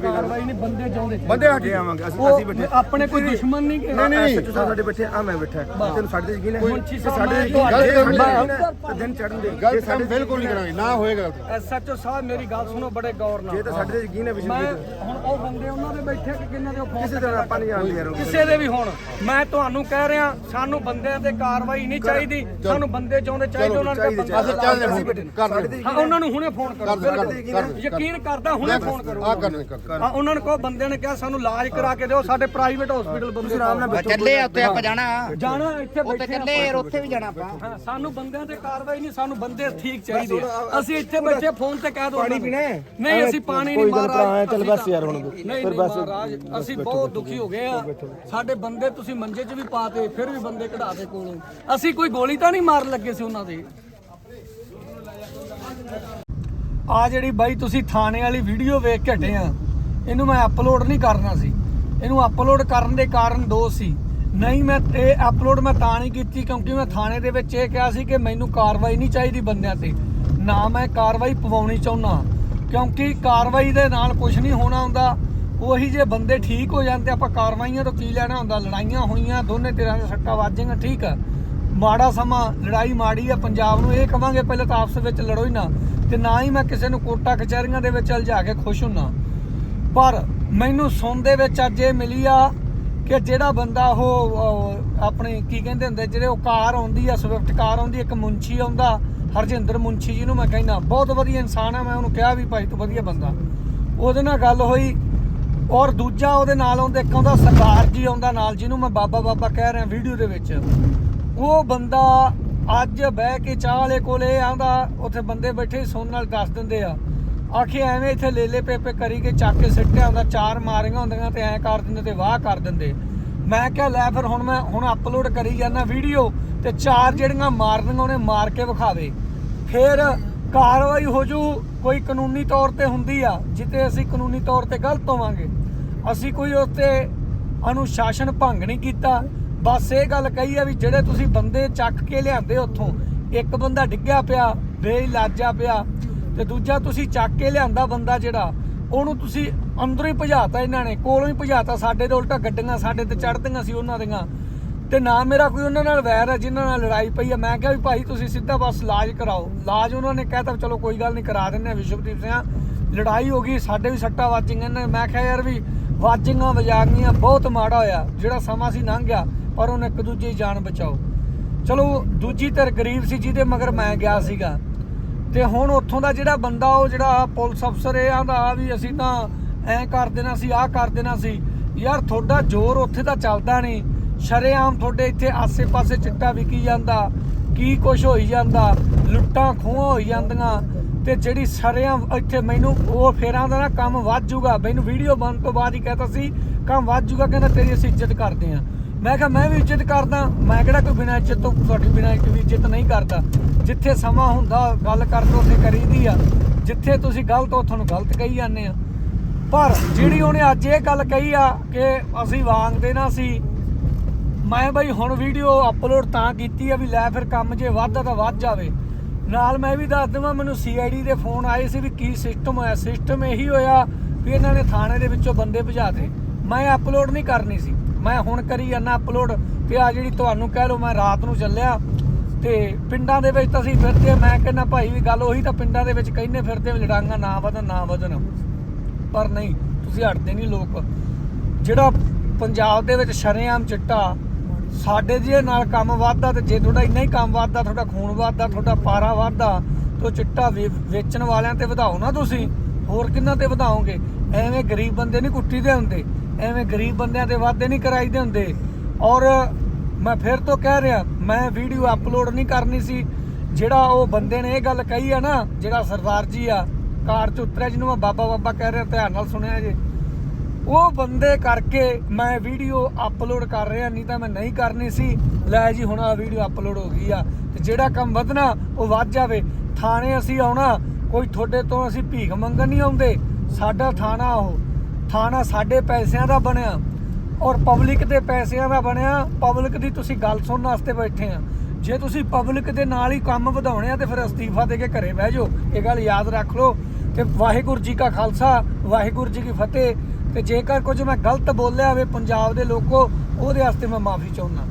Speaker 1: ਕਾਰਵਾਈ ਨਹੀਂ ਬੰਦੇ ਚਾਹੁੰਦੇ।
Speaker 3: ਬੰਦੇ ਹਟੇ ਆਵਾਂਗੇ ਅਸੀਂ
Speaker 1: ਉਹ ਆਪਣੇ ਕੋਈ ਦੁਸ਼ਮਣ ਨਹੀਂ ਕਿ
Speaker 5: ਨਹੀਂ ਨਹੀਂ।
Speaker 3: ਐਸਐਚਓ ਸਾਹਿਬ ਸਾਡੇ ਬੈਠੇ ਆ ਮੈਂ ਬੈਠਾ। ਤੈਨੂੰ ਸਾਡੇ ਤੇ ਯਕੀਨ ਹੈ?
Speaker 1: ਮੁੰਸ਼ੀ ਸਾਹਿਬ
Speaker 3: ਸਾਡੇ
Speaker 1: ਮੈਂ
Speaker 3: ਤੇ
Speaker 1: ਤੁਹਾਡੇ
Speaker 3: ਯਕੀਨ
Speaker 5: ਗੱਲ
Speaker 3: ਹੈ
Speaker 5: ਕਰਨੀ
Speaker 3: ਤਾਂ ਦਿਨ ਚੜਨ ਦੇ।
Speaker 5: ਗਲਤ ਕੰਮ ਬਿਲਕੁਲ ਨਹੀਂ ਕਰਾਂਗੇ ਨਾ ਹੋਏਗਾ
Speaker 1: ਐਸਐਚਓ ਸਾਹਿਬ ਮੇਰੀ ਗੱਲ ਸੁਣੋ ਬੜੇ ਗੌਰ ਨਾਲ।
Speaker 3: ਇਹ ਤਾਂ ਸਾਡੇ ਤੇ ਯਕੀਨ ਹੈ
Speaker 1: ਮੈਂ
Speaker 3: ਵਿਸ਼ਵਜੀਤ
Speaker 1: ਹੁਣ ਉਹ ਬੰਦੇ ਉਹਨਾਂ ਦੇ ਬੈਠੇ ਕਿ ਕਿੰਨਾਂ ਦੇ ਉਹ ਫੋਨ
Speaker 3: ਕਿਸੇ ਤਰ੍ਹਾਂ ਆਪਾਂ ਨਹੀਂ ਜਾਣਦੇ ਯਾਰ ਉਹ।
Speaker 1: ਕਿਸੇ ਦੇ। ਵੀ ਹੁਣ। ਮੈਂ ਤੁਹਾਨੂੰ ਕਹਿ ਰਿਹਾ ਸਾਨੂੰ ਬੰਦਿਆਂ ਤੇ ਕਾਰਵਾਈ ਨਹੀਂ ਚਾਹੀਦੀ। ਸਾਨੂੰ ਬੰਦੇ ਚਾਹੁੰਦੇ ਚਾਹੀਦੇ ਉਹਨਾਂ ਨੂੰ ਬੰਦਾ
Speaker 5: ਅਸੀਂ ਚੱਲਦੇ ਹਾਂ ਕਰ ਲੈ
Speaker 1: ਹਾਂ ਉਹਨਾਂ ਨੂੰ ਹੁਣੇ ਫੋਨ ਕਰੋ।
Speaker 5: ਕਰ ਦੇ, ਕਰ ਦੇ।
Speaker 1: ਯਕੀਨ ਕਰਦਾ ਹੁਣੇ ਫੋਨ ਕਰੋ
Speaker 5: ਆ ਕਰਨੇ ਕਰ
Speaker 1: ਹਾਂ ਉਹਨਾਂ ਨੂੰ ਕਹੋ ਬੰਦਿਆਂ ਨੇ ਕਿਹਾ ਸਾਨੂੰ ਇਲਾਜ ਕਰਾ ਕੇ ਦਿਓ ਸਾਡੇ ਪ੍ਰਾਈਵੇਟ ਹਸਪੀਟਲ ਬੰਦੇ ਆਰਾਮ ਨਾਲ
Speaker 2: ਚੱਲੇ ਆ ਉੱਥੇ ਆਪਾਂ ਜਾਣਾ।
Speaker 1: ਜਾਣਾ ਇੱਥੇ
Speaker 2: ਉੱਥੇ
Speaker 1: ਬੈਠੇ
Speaker 2: ਚੱਲੇ ਯਾਰ ਉੱਥੇ ਵੀ ਜਾਣਾ ਆਪਾਂ।
Speaker 1: ਹਾਂ ਸਾਨੂੰ ਬੰਦਿਆਂ ਤੇ ਕਾਰਵਾਈ ਨਹੀਂ ਸਾਨੂੰ ਬੰਦੇ ਠੀਕ ਚਾਹੀਦੇ ਆ। ਅਸੀਂ ਇੱਥੇ ਬੈਠੇ ਫੋਨ ਤੇ ਕਹਿ ਦੋ ਪਾਣੀ ਪੀਣਾ ਨਹੀਂ ਅਸੀਂ ਪਾਣੀ ਨਹੀਂ ਮਹਾਰਾਜ ਚੱਲ ਬਸ ਯਾਰ ਹੁਣ ਨਹੀਂ ਫਿਰ ਬਸ ਮਹਾਰਾਜ ਅਸੀਂ ਬਹੁਤ ਦੁਖੀ ਹੋ ਗਏ ਆ। ਸਾਡੇ ਬੰਦੇ ਤੁਸੀਂ ਮੰਜੇ 'ਚ ਵੀ ਪਾਤੇ ਫਿਰ ਵੀ ਬੰਦੇ ਕਢਾ ਦੇ ਕੋਲੋਂ। ਅਸੀਂ ਕੋਈ ਗੋਲੀ ਤਾਂ ਨਹੀਂ ਮਾਰਨ ਲੱਗੇ ਸੀ ਉਹਨਾਂ ਦੇ? ਆ ਜਿਹੜੀ ਬਾਈ ਤੁਸੀਂ ਥਾਣੇ ਵਾਲੀ ਵੀਡੀਓ ਵੇਖ ਕੇ ਹਟੇ ਆ, ਇਹਨੂੰ ਮੈਂ ਅਪਲੋਡ ਨਹੀਂ ਕਰਨਾ ਸੀ। ਇਹਨੂੰ ਅਪਲੋਡ ਕਰਨ ਦੇ ਕਾਰਨ ਦੋ ਸੀ। ਨਹੀਂ, ਮੈਂ ਇਹ ਅਪਲੋਡ ਮੈਂ ਤਾਂ ਨਹੀਂ ਕੀਤੀ ਕਿਉਂਕਿ ਮੈਂ ਥਾਣੇ ਦੇ ਵਿੱਚ ਇਹ ਕਿਹਾ ਸੀ ਕਿ ਮੈਨੂੰ ਕਾਰਵਾਈ ਨਹੀਂ ਚਾਹੀਦੀ ਬੰਦਿਆਂ ਤੇ। ਨਾ ਮੈਂ ਕਾਰਵਾਈ ਪਵਾਉਣੀ ਚਾਹੁੰਦਾ, ਕਿਉਂਕਿ ਕਾਰਵਾਈ ਦੇ ਨਾਲ ਕੁਝ ਨਹੀਂ ਹੋਣਾ ਹੁੰਦਾ। ਉਹੀ ਜੇ ਬੰਦੇ ਠੀਕ ਹੋ ਜਾਂਦੇ, ਆਪਾਂ ਕਾਰਵਾਈਆਂ ਤੋਂ ਕੀ ਲੈਣਾ ਹੁੰਦਾ? ਲੜਾਈਆਂ ਹੋਈਆਂ, ਦੋਨੇ ਧਿਰਾਂ ਦੇ ਸੱਟਾਂ ਵੱਜੀਆਂ, ਠੀਕ ਆ। ਮਾੜਾ ਸਮਾਂ, ਲੜਾਈ ਮਾੜੀ ਆ, ਪੰਜਾਬ ਨੂੰ ਇਹ ਕਵਾਂਗੇ, ਪਹਿਲਾਂ ਤਾਂ ਆਪਸ ਵਿੱਚ ਲੜੋ ਹੀ ਨਾ। ਤੇ ਨਾ ਹੀ ਮੈਂ ਕਿਸੇ ਨੂੰ ਕੋਟਾ ਕਚਹਿਰੀਆਂ ਦੇ ਵਿੱਚ ਜਾ ਕੇ ਖੁਸ਼ ਹੁੰਨਾ। ਪਰ ਮੈਨੂੰ ਸੁਣ ਦੇ ਵਿੱਚ ਅੱਜ ਇਹ ਮਿਲੀ ਆ ਕਿ ਜਿਹੜਾ ਬੰਦਾ ਉਹ ਆਪਣੇ ਕੀ ਕਹਿੰਦੇ ਹੁੰਦੇ, ਜਿਹੜੇ ਉਹ ਕਾਰ ਆਉਂਦੀ ਆ, ਸਵਿਫਟ ਕਾਰ ਆਉਂਦੀ, ਇੱਕ ਮੁੰਸ਼ੀ ਆਉਂਦਾ, ਹਰਜਿੰਦਰ ਮੁੰਸ਼ੀ ਜੀ ਨੂੰ ਮੈਂ ਕਹਿੰਦਾ, ਬਹੁਤ ਵਧੀਆ ਇਨਸਾਨ ਆ, ਮੈਂ ਉਹਨੂੰ ਕਿਹਾ ਵੀ ਭਾਈ ਤੂੰ ਵਧੀਆ ਬੰਦਾ। ਉਹਦੇ ਨਾਲ ਗੱਲ ਹੋਈ ਔਰ ਦੂਜਾ ਉਹਦੇ ਨਾਲ ਆਉਂਦਾ, ਇੱਕ ਆਉਂਦਾ ਸਰਦਾਰ ਜੀ ਆਉਂਦਾ ਨਾਲ, ਜਿਹਨੂੰ ਮੈਂ ਬਾਬਾ ਬਾਬਾ ਕਹਿ ਰਿਹਾ ਵੀਡੀਓ ਦੇ ਵਿੱਚ। ਉਹ ਬੰਦਾ ਅੱਜ ਬਹਿ ਕੇ ਚਾਹ ਵਾਲੇ ਕੋਲੇ ਆਂਦਾ ਉੱਥੇ ਬੰਦੇ ਬੈਠੇ ਸੁਣ ਨਾਲ ਦੱਸ ਦਿੰਦੇ ਆ। ਆਖੇ ਐਵੇਂ ਇੱਥੇ ਲੇਲੇ ਪੇਪੇ ਕਰੀ ਕੇ ਚੱਕ ਕੇ ਸਿੱਟਿਆ ਹੁੰਦਾ, ਚਾਰ ਮਾਰੀਆਂ ਹੁੰਦੀਆਂ ਤੇ ਐਂ ਕਰ ਦਿੰਦੇ ਤੇ ਵਾਹ ਕਰ ਦਿੰਦੇ। ਮੈਂ ਕਿਹਾ, ਲੈ ਫਿਰ ਹੁਣ ਮੈਂ ਹੁਣ ਅਪਲੋਡ ਕਰੀ ਜਾਂਦਾ ਵੀਡੀਓ ਤੇ ਚਾਰ ਜਿਹੜੀਆਂ ਮਾਰਨੀਆਂ ਉਹਨੇ ਮਾਰ ਕੇ ਵਿਖਾਵੇ। ਫਿਰ ਕਾਰਵਾਈ ਹੋ ਜੂ, ਕੋਈ ਕਾਨੂੰਨੀ ਤੌਰ ਤੇ ਹੁੰਦੀ ਆ, ਜਿੱਤੇ ਅਸੀਂ ਕਾਨੂੰਨੀ ਤੌਰ ਤੇ ਗਲਤ ਹੋਵਾਂਗੇ। ਅਸੀਂ ਕੋਈ ਉਸ 'ਤੇ ਅਨੁਸ਼ਾਸਨ ਭੰਗ ਨਹੀਂ ਕੀਤਾ ਬਸ ਇਹ ਗੱਲ ਕਹੀ ਆ ਵੀ ਜਿਹੜੇ ਤੁਸੀਂ ਬੰਦੇ ਚੱਕ ਕੇ ਲਿਆਂਦੇ ਉੱਥੋਂ, ਇੱਕ ਬੰਦਾ ਡਿੱਗਿਆ ਪਿਆ ਬੇਇਲਾਜਾ ਪਿਆ, ਤੇ ਦੂਜਾ ਤੁਸੀਂ ਚੱਕ ਕੇ ਲਿਆਂਦਾ ਬੰਦਾ ਜਿਹੜਾ, ਉਹਨੂੰ ਤੁਸੀਂ ਅੰਦਰੋਂ ਹੀ ਭਜਾਤਾ ਇਹਨਾਂ ਨੇ, ਕੋਲੋਂ ਹੀ ਭਜਾਤਾ, ਸਾਡੇ ਦੇ ਉਲਟਾ ਗੱਡੀਆਂ ਸਾਡੇ ਤੇ ਚੜ੍ਹਦੀਆਂ ਸੀ ਉਹਨਾਂ ਦੀਆਂ। ਤੇ ਨਾ ਮੇਰਾ ਕੋਈ ਉਹਨਾਂ ਨਾਲ ਵੈਰ ਹੈ ਜਿਨ੍ਹਾਂ ਨਾਲ ਲੜਾਈ ਪਈ ਹੈ ਮੈਂ ਕਿਹਾ ਵੀ ਭਾਈ ਤੁਸੀਂ ਸਿੱਧਾ ਬਸ ਇਲਾਜ ਕਰਾਓ। ਇਲਾਜ ਉਹਨਾਂ ਨੇ ਕਹਿਤਾ ਵੀ ਚਲੋ ਕੋਈ ਗੱਲ ਨਹੀਂ, ਕਰਾ ਦਿੰਦੇ ਆ ਵਿਸ਼ਵਦੀਪ ਸਿੰਘ। ਲੜਾਈ ਹੋ ਗਈ, ਸਾਡੇ ਵੀ ਸੱਟਾਂ ਵੱਜੀਆਂ ਨੇ। ਮੈਂ ਕਿਹਾ ਯਾਰ ਵੀ ਵਾਜੀਆਂ ਵਜਾਗੀਆਂ, ਬਹੁਤ ਮਾੜਾ ਹੋਇਆ। ਜਿਹੜਾ ਸਮਾਂ ਸੀ ਲੰਘ ਗਿਆ। ਪਰ ਉਹਨੇ ਇੱਕ ਦੂਜੇ ਦੀ ਜਾਨ ਬਚਾਓ। ਚਲੋ, ਦੂਜੀ ਧਿਰ ਗਰੀਬ ਸੀ ਜਿਹਦੇ ਮਗਰ ਮੈਂ ਗਿਆ ਸੀਗਾ। ਤੇ ਹੁਣ ਉੱਥੋਂ ਦਾ ਜਿਹੜਾ ਬੰਦਾ, ਉਹ ਜਿਹੜਾ ਪੁਲਿਸ ਅਫਸਰ ਇਹ ਆਂਦਾ ਵੀ ਅਸੀਂ ਤਾਂ ਐਂ ਕਰ ਦੇਣਾ ਸੀ, ਆਹ ਕਰ ਦੇਣਾ ਸੀ। ਯਾਰ, ਤੁਹਾਡਾ ਜ਼ੋਰ ਉੱਥੇ ਤਾਂ ਚੱਲਦਾ ਨਹੀਂ। ਸ਼ਰੇਆਮ ਤੁਹਾਡੇ ਇੱਥੇ ਆਸੇ-ਪਾਸੇ ਚਿੱਟਾ ਵਿਕੀ ਜਾਂਦਾ, ਕੀ ਕੁਛ ਹੋਈ ਜਾਂਦਾ, ਲੁੱਟਾਂ ਖੋਹਾਂ ਹੋਈ ਜਾਂਦੀਆਂ। ਤੇ ਜਿਹੜੀ ਸ਼ਰੇਆਮ ਇੱਥੇ ਮੈਨੂੰ, ਉਹ ਫੇਰਾਂ ਦਾ ਨਾ ਕੰਮ ਵੱਧ ਜੂਗਾ। ਮੈਨੂੰ ਵੀਡੀਓ ਬਣਨ ਤੋਂ ਬਾਅਦ ਹੀ ਕਹਤਾ ਸੀ, ਕੰਮ ਵੱਧ ਜੂਗਾ, ਕਹਿੰਦਾ ਤੇਰੀ ਅਸੀਂ ਇੱਜ਼ਤ ਕਰਦੇ ਆ ਮੈਂ ਕਿਹਾ, ਮੈਂ ਵੀ ਇੱਜ਼ਤ ਕਰਦਾ, ਮੈਂ ਕਿਹੜਾ ਕੋਈ ਬਿਨਾਂ ਇੱਜ਼ਤ ਤੋਂ ਤੁਹਾਡੀ ਬਿਨਾਂ ਇੱਕ ਵੀ ਇੱਜ਼ਤ ਨਹੀਂ ਕਰਦਾ। ਜਿੱਥੇ ਸਮਾਂ ਹੁੰਦਾ, ਗੱਲ ਕਰਨ ਉੱਥੇ ਕਰੀਦੀ ਆ। ਜਿੱਥੇ ਤੁਸੀਂ ਗਲਤ ਹੋ, ਤੁਹਾਨੂੰ ਗਲਤ ਕਹੀ ਜਾਂਦੇ ਆ। ਪਰ ਜਿਹੜੀ ਉਹਨੇ ਅੱਜ ਇਹ ਗੱਲ ਕਹੀ ਆ ਕਿ ਅਸੀਂ ਵਾਂਗਦੇ ਨਾ ਸੀ, ਮੈਂ ਬਈ ਹੁਣ ਵੀਡੀਓ ਅਪਲੋਡ ਤਾਂ ਕੀਤੀ ਆ ਵੀ ਲੈ ਫਿਰ ਕੰਮ ਜੇ ਵੱਧਦਾ ਤਾਂ ਵੱਧ ਜਾਵੇ। ਨਾਲ ਮੈਂ ਵੀ ਦੱਸ ਦਵਾਂ, ਮੈਨੂੰ ਸੀਆਈਡੀ ਦੇ ਫੋਨ ਆਏ ਸੀ ਵੀ ਕੀ ਸਿਸਟਮ ਹੋਇਆ। ਸਿਸਟਮ ਇਹੀ ਹੋਇਆ ਵੀ ਇਹਨਾਂ ਨੇ ਥਾਣੇ ਦੇ ਵਿੱਚੋਂ ਬੰਦੇ ਭਜਾ ਦੇ ਮੈਂ ਅਪਲੋਡ ਨਹੀਂ ਕਰਨੀ ਸੀ। ਮੈਂ ਹੁਣ ਕਰੀ ਜਾਂਦਾ ਅਪਲੋਡ ਤੇ ਆ ਜਿਹੜੀ ਤੁਹਾਨੂੰ ਕਹਿ ਲਓ ਮੈਂ ਰਾਤ ਨੂੰ ਚੱਲਿਆ ਤੇ ਪਿੰਡਾਂ ਦੇ ਵਿੱਚ ਤਾਂ ਅਸੀਂ ਫਿਰਦੇ ਮੈਂ ਕਹਿੰਦਾ ਭਾਈ ਵੀ ਗੱਲ ਉਹੀ ਤਾਂ ਪਿੰਡਾਂ ਦੇ ਵਿੱਚ ਕਹਿੰਦੇ ਫਿਰਦੇ ਵੀ ਲੜਾਂਗਾ ਨਾ ਵਧਣ ਨਾ ਵਧਣ। ਪਰ ਨਹੀਂ, ਤੁਸੀਂ ਹਟਦੇ ਨਹੀਂ ਲੋਕ। ਜਿਹੜਾ ਪੰਜਾਬ ਦੇ ਵਿੱਚ ਸ਼ਰੇਆਮ ਚਿੱਟਾ, ਸਾਡੇ ਜਿਹੇ ਨਾਲ ਕੰਮ ਵੱਧਦਾ ਤੇ ਜੇ ਤੁਹਾਡਾ ਇੰਨਾ ਹੀ ਕੰਮ ਵੱਧਦਾ, ਤੁਹਾਡਾ ਖੂਨ ਵੱਧਦਾ, ਤੁਹਾਡਾ ਪਾਰਾ ਵੱਧਦਾ, ਤਾਂ ਚਿੱਟਾ ਵੇ- ਵੇਚਣ ਵਾਲਿਆਂ ਤੇ ਵਧਾਓ ਨਾ ਤੁਸੀਂ। ਹੋਰ ਕਿੰਨਾ ਤੇ ਵਧਾਓਗੇ? ਐਵੇਂ ਗਰੀਬ ਬੰਦੇ ਨਹੀਂ ਕੁੱਟੀ ਦੇ ਹੁੰਦੇ। ਐਵੇਂ ਗਰੀਬ ਬੰਦਿਆਂ ਤੇ ਵਾਅਦੇ ਨਹੀਂ ਕਰਾਈਦੇ ਹੁੰਦੇ। ਔਰ ਮੈਂ ਫਿਰ ਤੋਂ ਕਹਿ ਰਿਹਾ, ਮੈਂ ਵੀਡੀਓ ਅਪਲੋਡ ਨਹੀਂ ਕਰਨੀ ਸੀ। ਜਿਹੜਾ ਉਹ ਬੰਦੇ ਨੇ ਇਹ ਗੱਲ ਕਹੀ ਆ ਨਾ, ਜਿਹੜਾ ਸਰਦਾਰ ਜੀ ਆ ਕਾਰ ਚ ਉਤਰਿਆ, ਜਿਹਨੂੰ ਮੈਂ ਬਾਬਾ ਬਾਬਾ ਕਹਿ ਰਿਹਾ, ਧਿਆਨ ਨਾਲ ਸੁਣਿਆ ਜੇ। ਉਹ ਬੰਦੇ ਕਰਕੇ ਮੈਂ ਵੀਡੀਓ ਅਪਲੋਡ ਕਰ ਰਿਹਾ, ਨਹੀਂ ਤਾਂ ਮੈਂ ਨਹੀਂ ਕਰਨੀ ਸੀ। ਲੈ ਜੀ, ਹੁਣ ਆ ਵੀਡੀਓ ਅਪਲੋਡ ਹੋ ਗਈ ਆ। ਤੇ ਜਿਹੜਾ ਕੰਮ ਵਧਣਾ, ਉਹ ਵੱਧ ਜਾਵੇ। ਥਾਣੇ ਅਸੀਂ ਆਉਣਾ, ਕੋਈ ਤੁਹਾਡੇ ਤੋਂ ਅਸੀਂ ਭੀਖ ਮੰਗਣ ਨਹੀਂ ਆਉਂਦੇ। ਸਾਡਾ ਥਾਣਾ ਉਹ। ਥਾਣਾ ਸਾਡੇ ਪੈਸਿਆਂ ਦਾ ਬਣਿਆ ਔਰ ਪਬਲਿਕ ਦੇ ਪੈਸਿਆਂ ਦਾ ਬਣਿਆ ਪਬਲਿਕ ਦੀ ਤੁਸੀਂ ਗੱਲ ਸੁਣਨ ਵਾਸਤੇ ਬੈਠੇ ਆ। ਜੇ ਤੁਸੀਂ ਪਬਲਿਕ ਦੇ ਨਾਲ ਹੀ ਕੰਮ ਵਧਾਉਣੇ ਆ ਤੇ ਫਿਰ ਅਸਤੀਫਾ ਦੇ ਕੇ ਘਰੇ ਬਹਿ ਜਾਓ। ਇਹ ਗੱਲ ਯਾਦ ਰੱਖ ਲਓ ਤੇ ਵਾਹਿਗੁਰੂ ਜੀ ਕਾ ਖਾਲਸਾ, ਵਾਹਿਗੁਰੂ ਜੀ ਕੀ ਫਤਿਹ। ਤੇ ਜੇਕਰ ਕੁਝ ਮੈਂ ਗਲਤ ਬੋਲਿਆ ਹੋਵੇ ਪੰਜਾਬ ਦੇ ਲੋਕੋ, ਉਹਦੇ ਵਾਸਤੇ ਮੈਂ ਮਾਫੀ ਚਾਹੁੰਦਾ।